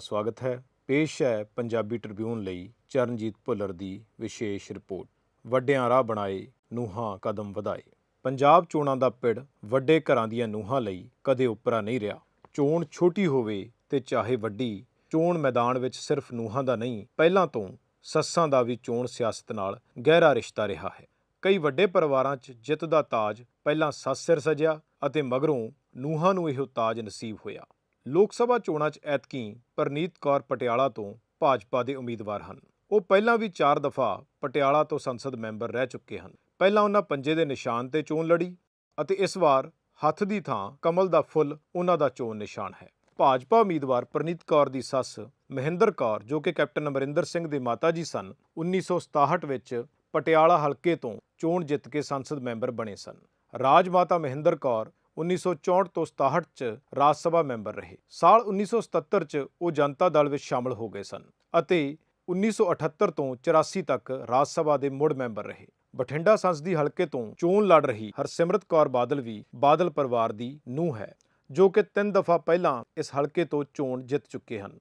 ਸਵਾਗਤ ਹੈ। ਪੇਸ਼ ਹੈ ਪੰਜਾਬੀ ਟ੍ਰਿਬਿਊਨ ਲਈ ਚਰਨਜੀਤ ਭੁੱਲਰ ਦੀ ਵਿਸ਼ੇਸ਼ ਰਿਪੋਰਟ। ਵੱਡਿਆਂ ਰਾਹ ਬਣਾਏ, ਨੂਹਾਂ ਕਦਮ ਵਧਾਏ। ਪੰਜਾਬ ਚੋਣਾਂ ਦਾ ਪਿੜ ਵੱਡੇ ਘਰਾਂ ਦੀਆਂ ਨੂਹਾਂ ਲਈ ਕਦੇ ਉਪਰਾ ਨਹੀਂ ਰਿਹਾ। ਚੋਣ ਛੋਟੀ ਹੋਵੇ ਤੇ ਚਾਹੇ ਵੱਡੀ, ਚੋਣ ਮੈਦਾਨ ਵਿੱਚ ਸਿਰਫ ਨੂਹਾਂ ਦਾ ਨਹੀਂ, ਪਹਿਲਾਂ ਤੋਂ ਸੱਸਾਂ ਦਾ ਵੀ ਚੋਣ ਸਿਆਸਤ ਨਾਲ ਗਹਿਰਾ ਰਿਸ਼ਤਾ ਰਿਹਾ ਹੈ। ਕਈ ਵੱਡੇ ਪਰਿਵਾਰਾਂ 'ਚ ਜਿੱਤ ਦਾ ਤਾਜ ਪਹਿਲਾਂ ਸੱਸ ਸਿਰ ਸਜਿਆ ਅਤੇ ਮਗਰੋਂ ਨੂਹਾਂ ਨੂੰ ਇਹੋ ਤਾਜ ਨਸੀਬ ਹੋਇਆ। ਲੋਕ ਸਭਾ ਚੋਣਾਂ 'ਚ ਐਤਕੀ ਪਰਨੀਤ ਕੌਰ ਪਟਿਆਲਾ ਤੋਂ ਭਾਜਪਾ ਦੇ ਉਮੀਦਵਾਰ ਹਨ। ਉਹ ਪਹਿਲਾਂ ਵੀ 4 ਦਫਾ ਪਟਿਆਲਾ ਤੋਂ ਸੰਸਦ ਮੈਂਬਰ ਰਹਿ ਚੁੱਕੇ ਹਨ। ਪਹਿਲਾਂ ਉਹਨਾਂ ਪੰਜੇ ਦੇ ਨਿਸ਼ਾਨ ਤੇ ਚੋਣ ਲੜੀ ਅਤੇ ਇਸ ਵਾਰ ਹੱਥ ਦੀ ਥਾਂ ਕਮਲ ਦਾ ਫੁੱਲ ਉਹਨਾਂ ਦਾ ਚੋਣ ਨਿਸ਼ਾਨ ਹੈ। ਭਾਜਪਾ ਉਮੀਦਵਾਰ ਪਰਨੀਤ ਕੌਰ ਦੀ ਸੱਸ ਮਹਿੰਦਰ ਕੌਰ, ਜੋ ਕਿ ਕੈਪਟਨ ਅਮਰਿੰਦਰ ਸਿੰਘ ਦੇ ਮਾਤਾ ਜੀ ਸਨ 1967 ਵਿੱਚ ਪਟਿਆਲਾ ਹਲਕੇ ਤੋਂ ਚੋਣ ਜਿੱਤ ਕੇ ਸੰਸਦ ਮੈਂਬਰ ਬਣੇ ਸਨ। ਰਾਜ ਮਾਤਾ ਮਹਿੰਦਰ ਕੌਰ 1964 ਤੋਂ 67 ਚ ਰਾਜ ਸਭਾ ਮੈਂਬਰ ਰਹੇ। ਸਾਲ 1977 ਚ ਉਹ ਜਨਤਾ ਦਲ ਵਿੱਚ ਸ਼ਾਮਲ ਹੋ ਗਏ ਸਨ ਅਤੇ 1978 ਤੋਂ 84 ਤੱਕ ਰਾਜ ਸਭਾ ਦੇ ਮੁੜ ਮੈਂਬਰ ਰਹੇ। ਬਠਿੰਡਾ ਸੰਸਦੀ ਹਲਕੇ ਤੋਂ ਚੋਣ ਲੜ ਰਹੀ ਹਰਸਿਮਰਤ ਕੌਰ ਬਾਦਲ ਵੀ ਬਾਦਲ ਪਰਿਵਾਰ ਦੀ ਨੂੰਹ ਹੈ, ਜੋ ਕਿ ਤਿੰਨ ਦਫਾ ਪਹਿਲਾਂ ਇਸ ਹਲਕੇ ਤੋਂ ਚੋਣ ਜਿੱਤ ਚੁੱਕੇ ਹਨ।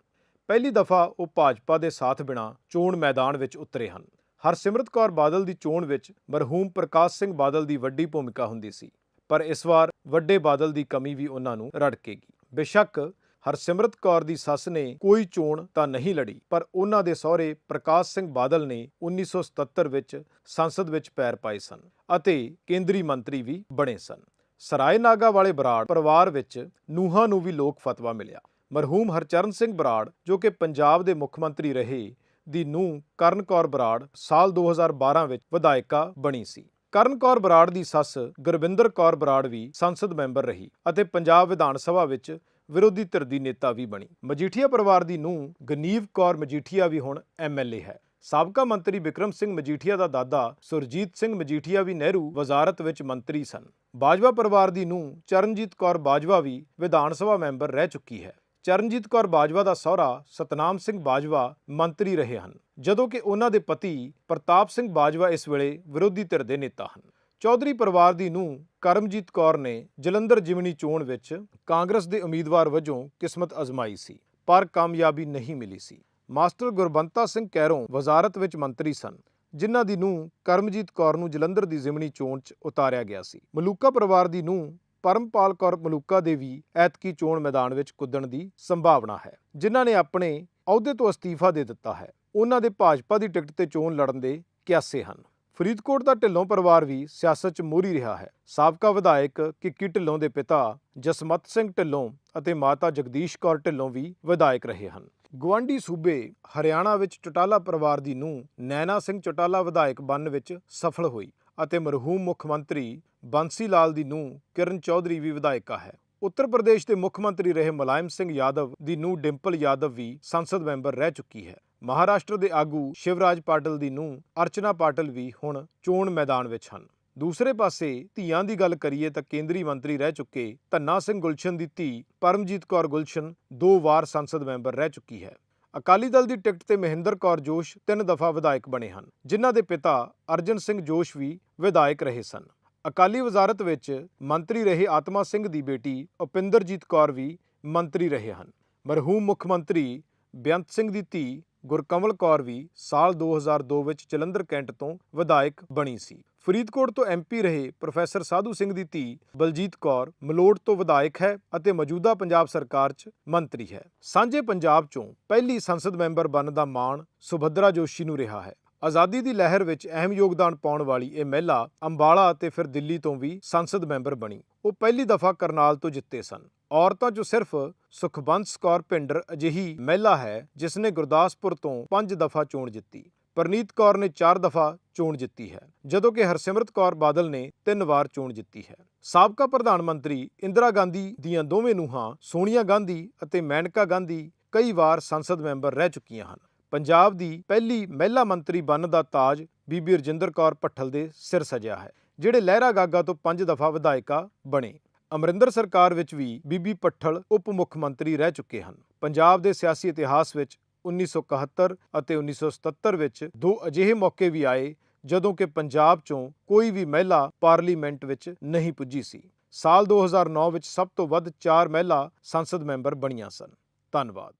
ਪਹਿਲੀ ਦਫਾ ਉਹ ਭਾਜਪਾ ਦੇ ਸਾਥ ਬਿਨਾ ਚੋਣ ਮੈਦਾਨ ਵਿੱਚ ਉਤਰੇ ਹਨ। ਹਰਸਿਮਰਤ ਕੌਰ ਬਾਦਲ ਦੀ ਚੋਣ ਵਿੱਚ ਮਰਹੂਮ ਪ੍ਰਕਾਸ਼ ਸਿੰਘ ਬਾਦਲ ਦੀ ਵੱਡੀ ਭੂਮਿਕਾ ਹੁੰਦੀ ਸੀ। ਪਰ ਇਸ ਵਾਰ ਵੱਡੇ ਬਾਦਲ ਦੀ ਕਮੀ ਵੀ ਉਹਨਾਂ ਨੂੰ ਰੜਕੇਗੀ। ਬੇਸ਼ੱਕ ਹਰਸਿਮਰਤ ਕੌਰ ਦੀ ਸੱਸ ਨੇ ਕੋਈ ਚੋਣ ਤਾਂ ਨਹੀਂ ਲੜੀ, ਪਰ ਉਹਨਾਂ ਦੇ ਸਹੁਰੇ ਪ੍ਰਕਾਸ਼ ਸਿੰਘ ਬਾਦਲ ਨੇ 1977 ਵਿੱਚ ਸੰਸਦ ਵਿੱਚ ਪੈਰ ਪਾਏ ਸਨ ਅਤੇ ਕੇਂਦਰੀ ਮੰਤਰੀ ਵੀ ਬਣੇ ਸਨ। ਸਰਾਏ ਨਾਗਾ ਵਾਲੇ ਬਰਾੜ ਪਰਿਵਾਰ ਵਿੱਚ ਨੂਹਾਂ ਨੂੰ ਵੀ ਲੋਕ ਫਤਵਾ ਮਿਲਿਆ। ਮਰਹੂਮ ਹਰਚਰਨ ਸਿੰਘ ਬਰਾੜ, ਜੋ ਕਿ ਪੰਜਾਬ ਦੇ ਮੁੱਖ ਮੰਤਰੀ ਰਹੇ, ਦੀ ਨੂੰਹ ਕਰਨ ਕੌਰ ਬਰਾੜ ਸਾਲ 2012 ਵਿੱਚ ਵਿਧਾਇਕਾ ਬਣੀ ਸੀ। ਕਰਨ ਕੌਰ ਬਰਾੜ ਦੀ ਸੱਸ ਗੁਰਵਿੰਦਰ ਕੌਰ ਬਰਾੜ ਵੀ ਸੰਸਦ ਮੈਂਬਰ ਰਹੀ ਅਤੇ ਪੰਜਾਬ ਵਿਧਾਨ ਸਭਾ ਵਿੱਚ ਵਿਰੋਧੀ ਧਿਰ ਦੀ ਨੇਤਾ ਵੀ ਬਣੀ। ਮਜੀਠੀਆ ਪਰਿਵਾਰ ਦੀ ਨੂੰਹ ਗਨੀਵ ਕੌਰ ਮਜੀਠੀਆ ਵੀ ਹੁਣ ਐਮਐਲਏ ਹੈ। ਸਾਬਕਾ ਮੰਤਰੀ ਵਿਕਰਮ ਸਿੰਘ ਮਜੀਠੀਆ ਦਾ ਦਾਦਾ ਸੁਰਜੀਤ ਸਿੰਘ ਮਜੀਠੀਆ ਵੀ ਨਹਿਰੂ ਵਜ਼ਾਰਤ ਵਿੱਚ ਮੰਤਰੀ ਸਨ। ਬਾਜਵਾ ਪਰਿਵਾਰ ਦੀ ਨੂੰਹ ਚਰਨਜੀਤ ਕੌਰ ਬਾਜਵਾ ਵੀ ਵਿਧਾਨ ਸਭਾ ਮੈਂਬਰ ਰਹਿ ਚੁੱਕੀ ਹੈ। ਚਰਨਜੀਤ ਕੌਰ ਬਾਜਵਾ ਦਾ ਸਹੁਰਾ ਸਤਨਾਮ ਸਿੰਘ ਬਾਜਵਾ ਮੰਤਰੀ ਰਹੇ ਹਨ। ਜਦੋਂ ਕਿ ਉਹਨਾਂ ਦੇ ਪਤੀ ਪ੍ਰਤਾਪ ਸਿੰਘ ਬਾਜਵਾ ਇਸ ਵੇਲੇ ਵਿਰੋਧੀ ਧਿਰ ਦੇ ਨੇਤਾ ਹਨ। ਚੌਧਰੀ ਪਰਿਵਾਰ ਦੀ ਨੂੰਹ ਕਰਮਜੀਤ ਕੌਰ ਨੇ ਜਲੰਧਰ ਜਿਮਨੀ ਚੋਣ ਵਿੱਚ ਕਾਂਗਰਸ ਦੇ ਉਮੀਦਵਾਰ ਵਜੋਂ ਕਿਸਮਤ ਅਜ਼ਮਾਈ ਸੀ, ਪਰ ਕਾਮਯਾਬੀ ਨਹੀਂ ਮਿਲੀ ਸੀ। ਮਾਸਟਰ ਗੁਰਬੰਤਾ ਸਿੰਘ ਕੈਰੋਂ ਵਜ਼ਾਰਤ ਵਿੱਚ ਮੰਤਰੀ ਸਨ, ਜਿਨ੍ਹਾਂ ਦੀ ਨੂੰਹ ਕਰਮਜੀਤ ਕੌਰ ਨੂੰ ਜਲੰਧਰ ਦੀ ਜ਼ਿਮਨੀ ਚੋਣ 'ਚ ਉਤਾਰਿਆ ਗਿਆ ਸੀ। ਮਲੂਕਾ ਪਰਿਵਾਰ ਦੀ ਨੂੰਹ ਪਰਮਪਾਲ ਕੌਰ ਮਲੂਕਾ ਦੇ ਵੀ ਐਤਕੀ ਚੋਣ ਮੈਦਾਨ ਵਿੱਚ ਕੁੱਦਣ ਦੀ ਸੰਭਾਵਨਾ ਹੈ, ਜਿਨ੍ਹਾਂ ਨੇ ਆਪਣੇ ਅਹੁਦੇ ਤੋਂ ਅਸਤੀਫਾ ਦੇ ਦਿੱਤਾ ਹੈ। ਉਹਨਾਂ ਦੇ ਭਾਜਪਾ ਦੀ ਟਿਕਟ ਤੇ ਚੋਣ ਲੜਨ ਦੇ ਕਿਆਸੇ ਹਨ। ਫਰੀਦਕੋਟ ਦਾ ਢਿੱਲੋਂ ਪਰਿਵਾਰ ਵੀ ਸਿਆਸਤ 'ਚ ਮੋਹਰੀ ਰਿਹਾ ਹੈ। ਸਾਬਕਾ ਵਿਧਾਇਕ ਕਿੱਕੀ ਢਿੱਲੋਂ ਦੇ ਪਿਤਾ ਜਸਮਤ ਸਿੰਘ ਢਿੱਲੋਂ ਅਤੇ ਮਾਤਾ ਜਗਦੀਸ਼ ਕੌਰ ਢਿੱਲੋਂ ਵੀ ਵਿਧਾਇਕ ਰਹੇ ਹਨ। ਗਵਾਂਡੀ ਸੂਬੇ ਹਰਿਆਣਾ ਵਿੱਚ ਚਟਾਲਾ ਪਰਿਵਾਰ ਦੀ ਨੂੰਹ ਨੈਣਾ ਸਿੰਘ ਚਟਾਲਾ ਵਿਧਾਇਕ ਬਣਨ ਵਿੱਚ ਸਫਲ ਹੋਈ ਅਤੇ ਮਰਹੂਮ ਮੁੱਖ ਮੰਤਰੀ ਬੰਸੀ ਲਾਲ ਦੀ ਨੂੰਹ ਕਿਰਨ ਚੌਧਰੀ ਵੀ ਵਿਧਾਇਕਾ ਹੈ। ਉੱਤਰ ਪ੍ਰਦੇਸ਼ ਦੇ ਮੁੱਖ ਮੰਤਰੀ ਰਹੇ ਮੁਲਾਇਮ ਸਿੰਘ ਯਾਦਵ ਦੀ ਨੂੰਹ ਡਿੰਪਲ ਯਾਦਵ ਵੀ ਸੰਸਦ ਮੈਂਬਰ ਰਹਿ ਚੁੱਕੀ ਹੈ। ਮਹਾਰਾਸ਼ਟਰ ਦੇ ਆਗੂ ਸ਼ਿਵਰਾਜ ਪਾਟਲ ਦੀ ਨੂੰਹ ਅਰਚਨਾ ਪਾਟਲ ਵੀ ਹੁਣ ਚੋਣ ਮੈਦਾਨ ਵਿੱਚ ਹਨ। ਦੂਸਰੇ ਪਾਸੇ ਧੀਆਂ ਦੀ ਗੱਲ ਕਰੀਏ ਤਾਂ ਕੇਂਦਰੀ ਮੰਤਰੀ ਰਹਿ ਚੁੱਕੇ ਧੰਨਾ ਸਿੰਘ ਗੁਲਸ਼ਨ ਦੀ ਧੀ ਪਰਮਜੀਤ ਕੌਰ ਗੁਲਸ਼ਨ ਦੋ ਵਾਰ ਸੰਸਦ ਮੈਂਬਰ ਰਹਿ ਚੁੱਕੀ ਹੈ। ਅਕਾਲੀ ਦਲ ਦੀ ਟਿਕਟ ਤੇ ਮਹਿੰਦਰ ਕੌਰ ਜੋਸ਼ ਤਿੰਨ ਦਫਾ ਵਿਧਾਇਕ ਬਣੇ ਹਨ, ਜਿਨ੍ਹਾਂ ਦੇ ਪਿਤਾ ਅਰਜਨ ਸਿੰਘ ਜੋਸ਼ ਵੀ ਵਿਧਾਇਕ ਰਹੇ ਸਨ। ਅਕਾਲੀ ਵਜ਼ਾਰਤ ਵਿੱਚ ਮੰਤਰੀ ਰਹੇ ਆਤਮਾ ਸਿੰਘ ਦੀ ਬੇਟੀ ਉਪਿੰਦਰਜੀਤ ਕੌਰ ਵੀ ਮੰਤਰੀ ਰਹੇ ਹਨ। ਮਰਹੂਮ ਮੁੱਖ ਮੰਤਰੀ ਬੇਅੰਤ ਸਿੰਘ ਦੀ ਧੀ ਗੁਰਕਮਲ ਕੌਰ ਵੀ ਸਾਲ 2002 ਵਿੱਚ ਜਲੰਧਰ ਕੈਂਟ ਤੋਂ ਵਿਧਾਇਕ ਬਣੀ ਸੀ। ਫਰੀਦਕੋਟ ਤੋਂ ਐਮਪੀ ਰਹੇ ਪ੍ਰੋਫੈਸਰ ਸਾਧੂ ਸਿੰਘ ਦੀ ਧੀ ਬਲਜੀਤ ਕੌਰ ਮਲੋਟ ਤੋਂ ਵਿਧਾਇਕ ਹੈ ਅਤੇ ਮੌਜੂਦਾ ਪੰਜਾਬ ਸਰਕਾਰ 'ਚ ਮੰਤਰੀ ਹੈ। ਸਾਂਝੇ ਪੰਜਾਬ 'ਚੋਂ ਪਹਿਲੀ ਸੰਸਦ ਮੈਂਬਰ ਬਣਨ ਦਾ ਮਾਣ ਸੁਭਦਰਾ ਜੋਸ਼ੀ ਨੂੰ ਰਿਹਾ ਹੈ। ਆਜ਼ਾਦੀ ਦੀ ਲਹਿਰ ਵਿੱਚ ਅਹਿਮ ਯੋਗਦਾਨ ਪਾਉਣ ਵਾਲੀ ਇਹ ਮਹਿਲਾ ਅੰਬਾਲਾ ਅਤੇ ਫਿਰ ਦਿੱਲੀ ਤੋਂ ਵੀ ਸੰਸਦ ਮੈਂਬਰ ਬਣੀ। ਉਹ ਪਹਿਲੀ ਦਫਾ ਕਰਨਾਲ ਤੋਂ ਜਿੱਤੇ ਸਨ। ਔਰਤਾਂ 'ਚੋਂ ਸਿਰਫ ਸੁਖਬੰਸ ਕੌਰ ਭਿੰਡਰ ਅਜਿਹੀ ਮਹਿਲਾ ਹੈ ਜਿਸ ਨੇ ਗੁਰਦਾਸਪੁਰ ਤੋਂ 5 ਦਫਾ ਚੋਣ ਜਿੱਤੀ। ਪਰਨੀਤ ਕੌਰ ਨੇ 4 ਦਫਾ ਚੋਣ ਜਿੱਤੀ ਹੈ, ਜਦੋਂ ਕਿ ਹਰਸਿਮਰਤ ਕੌਰ ਬਾਦਲ ਨੇ 3 ਵਾਰ ਚੋਣ ਜਿੱਤੀ ਹੈ। ਸਾਬਕਾ ਪ੍ਰਧਾਨ ਮੰਤਰੀ ਇੰਦਰਾ ਗਾਂਧੀ ਦੀਆਂ ਦੋਵੇਂ ਨੂੰਹਾਂ ਸੋਨੀਆ ਗਾਂਧੀ ਅਤੇ ਮੈਨਕਾ ਗਾਂਧੀ ਕਈ ਵਾਰ ਸੰਸਦ ਮੈਂਬਰ ਰਹਿ ਚੁੱਕੀਆਂ ਹਨ। ਪੰਜਾਬ ਦੀ ਪਹਿਲੀ ਮਹਿਲਾ ਮੰਤਰੀ ਬਣਨ ਦਾ ਤਾਜ ਬੀਬੀ ਰਜਿੰਦਰ ਕੌਰ ਭੱਠਲ ਦੇ ਸਿਰ ਸਜਿਆ ਹੈ, ਜਿਹੜੇ ਲਹਿਰਾ ਗਾਗਾ ਤੋਂ 5 ਦਫਾ ਵਿਧਾਇਕਾ ਬਣੇ। ਅਮਰਿੰਦਰ ਸਰਕਾਰ ਵਿੱਚ ਵੀ ਬੀਬੀ ਪੱਠਲ ਉਪ ਮੁੱਖ ਮੰਤਰੀ ਰਹਿ ਚੁੱਕੇ ਹਨ। ਪੰਜਾਬ ਦੇ ਸਿਆਸੀ ਇਤਿਹਾਸ ਵਿੱਚ 1971 ਅਤੇ 1977 ਵਿੱਚ ਦੋ ਅਜਿਹੇ ਮੌਕੇ ਵੀ ਆਏ, ਜਦੋਂ ਕਿ ਪੰਜਾਬ ਚੋਂ ਕੋਈ ਵੀ ਮਹਿਲਾ ਪਾਰਲੀਮੈਂਟ ਵਿੱਚ ਨਹੀਂ ਪੁੱਜੀ ਸੀ। ਸਾਲ 2009 ਵਿੱਚ ਸਭ ਤੋਂ ਵੱਧ 4 ਮਹਿਲਾ ਸੰਸਦ ਮੈਂਬਰ ਬਣੀਆਂ ਸਨ। ਧੰਨਵਾਦ।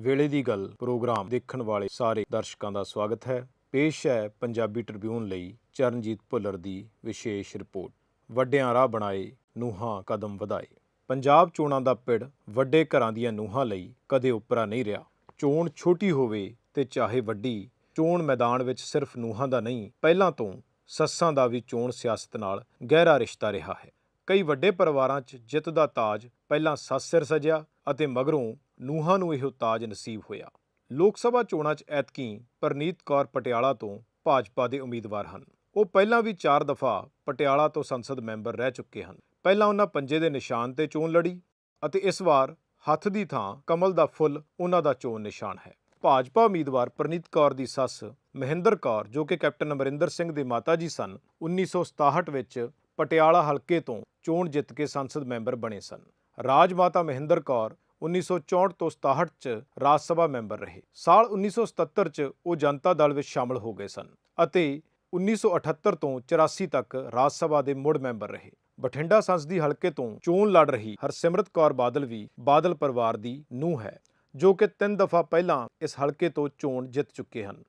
ਵੇਲੇ ਦੀ ਗੱਲ ਪ੍ਰੋਗਰਾਮ ਦੇਖਣ ਵਾਲੇ ਸਾਰੇ ਦਰਸ਼ਕਾਂ ਦਾ ਸਵਾਗਤ ਹੈ। ਪੇਸ਼ ਹੈ ਪੰਜਾਬੀ ਟ੍ਰਿਬਿਊਨ ਲਈ ਚਰਨਜੀਤ ਭੁੱਲਰ ਦੀ ਵਿਸ਼ੇਸ਼ ਰਿਪੋਰਟ। ਵੱਡਿਆਂ ਰਾਹ ਬਣਾਏ, ਨੂਹਾਂ ਕਦਮ ਵਧਾਏ। ਪੰਜਾਬ ਚੋਣਾਂ ਦਾ ਪਿੜ ਵੱਡੇ ਘਰਾਂ ਦੀਆਂ ਨੂਹਾਂ ਲਈ ਕਦੇ ਉਪਰਾ ਨਹੀਂ ਰਿਹਾ। ਚੋਣ ਛੋਟੀ ਹੋਵੇ ਤੇ ਚਾਹੇ ਵੱਡੀ, ਚੋਣ ਮੈਦਾਨ ਵਿੱਚ ਸਿਰਫ ਨੂਹਾਂ ਦਾ ਨਹੀਂ, ਪਹਿਲਾਂ ਤੋਂ ਸੱਸਾਂ ਦਾ ਵੀ ਚੋਣ ਸਿਆਸਤ ਨਾਲ ਗਹਿਰਾ ਰਿਸ਼ਤਾ ਰਿਹਾ ਹੈ। ਕਈ ਵੱਡੇ ਪਰਿਵਾਰਾਂ 'ਚ ਜਿੱਤ ਦਾ ਤਾਜ ਪਹਿਲਾਂ ਸੱਸ ਸਿਰ ਸਜਿਆ ਅਤੇ ਮਗਰੋਂ ਨੂਹਾਂ ਨੂੰ ਇਹੋ ਤਾਜ ਨਸੀਬ ਹੋਇਆ। ਲੋਕ ਸਭਾ ਚੋਣਾਂ 'ਚ ਐਤਕੀ ਪਰਨੀਤ ਕੌਰ ਪਟਿਆਲਾ ਤੋਂ ਭਾਜਪਾ ਦੇ ਉਮੀਦਵਾਰ ਹਨ। ਉਹ ਪਹਿਲਾਂ ਵੀ 4 ਦਫਾ ਪਟਿਆਲਾ ਤੋਂ ਸੰਸਦ ਮੈਂਬਰ ਰਹਿ ਚੁੱਕੇ ਹਨ। ਪਹਿਲਾਂ ਉਹਨਾਂ ਪੰਜੇ ਦੇ ਨਿਸ਼ਾਨ ਤੇ ਚੋਣ ਲੜੀ ਅਤੇ ਇਸ ਵਾਰ ਹੱਥ ਦੀ ਥਾਂ ਕਮਲ ਦਾ ਫੁੱਲ ਉਹਨਾਂ ਦਾ ਚੋਣ ਨਿਸ਼ਾਨ ਹੈ। ਭਾਜਪਾ ਉਮੀਦਵਾਰ ਪ੍ਰਨੀਤ ਕੌਰ ਦੀ ਸੱਸ ਮਹਿੰਦਰ ਕੌਰ, ਜੋ ਕਿ ਕੈਪਟਨ ਅਮਰਿੰਦਰ ਸਿੰਘ ਦੇ ਮਾਤਾ ਜੀ ਸਨ 1967 ਵਿੱਚ ਪਟਿਆਲਾ ਹਲਕੇ ਤੋਂ ਚੋਣ ਜਿੱਤ ਕੇ ਸੰਸਦ ਮੈਂਬਰ ਬਣੇ ਸਨ। ਰਾਜ ਮਾਤਾ ਮਹਿੰਦਰ ਕੌਰ 1964 ਤੋਂ 67 ਚ ਰਾਜ ਸਭਾ ਮੈਂਬਰ ਰਹੇ। ਸਾਲ 1977 ਚ ਉਹ ਜਨਤਾ ਦਲ ਵਿੱਚ ਸ਼ਾਮਲ ਹੋ ਗਏ ਸਨ ਅਤੇ 1978 ਤੋਂ 84 ਤੱਕ ਰਾਜ ਸਭਾ ਦੇ ਮੁੜ ਮੈਂਬਰ ਰਹੇ। ਬਠਿੰਡਾ ਸੰਸਦੀ ਹਲਕੇ ਤੋਂ ਚੋਣ ਲੜ ਰਹੀ ਹਰਸਿਮਰਤ ਕੌਰ ਬਾਦਲ ਵੀ ਬਾਦਲ ਪਰਿਵਾਰ ਦੀ ਨੂੰਹ ਹੈ, ਜੋ ਕਿ ਤਿੰਨ ਦਫਾ ਪਹਿਲਾਂ ਇਸ ਹਲਕੇ ਤੋਂ ਚੋਣ ਜਿੱਤ ਚੁੱਕੇ ਹਨ।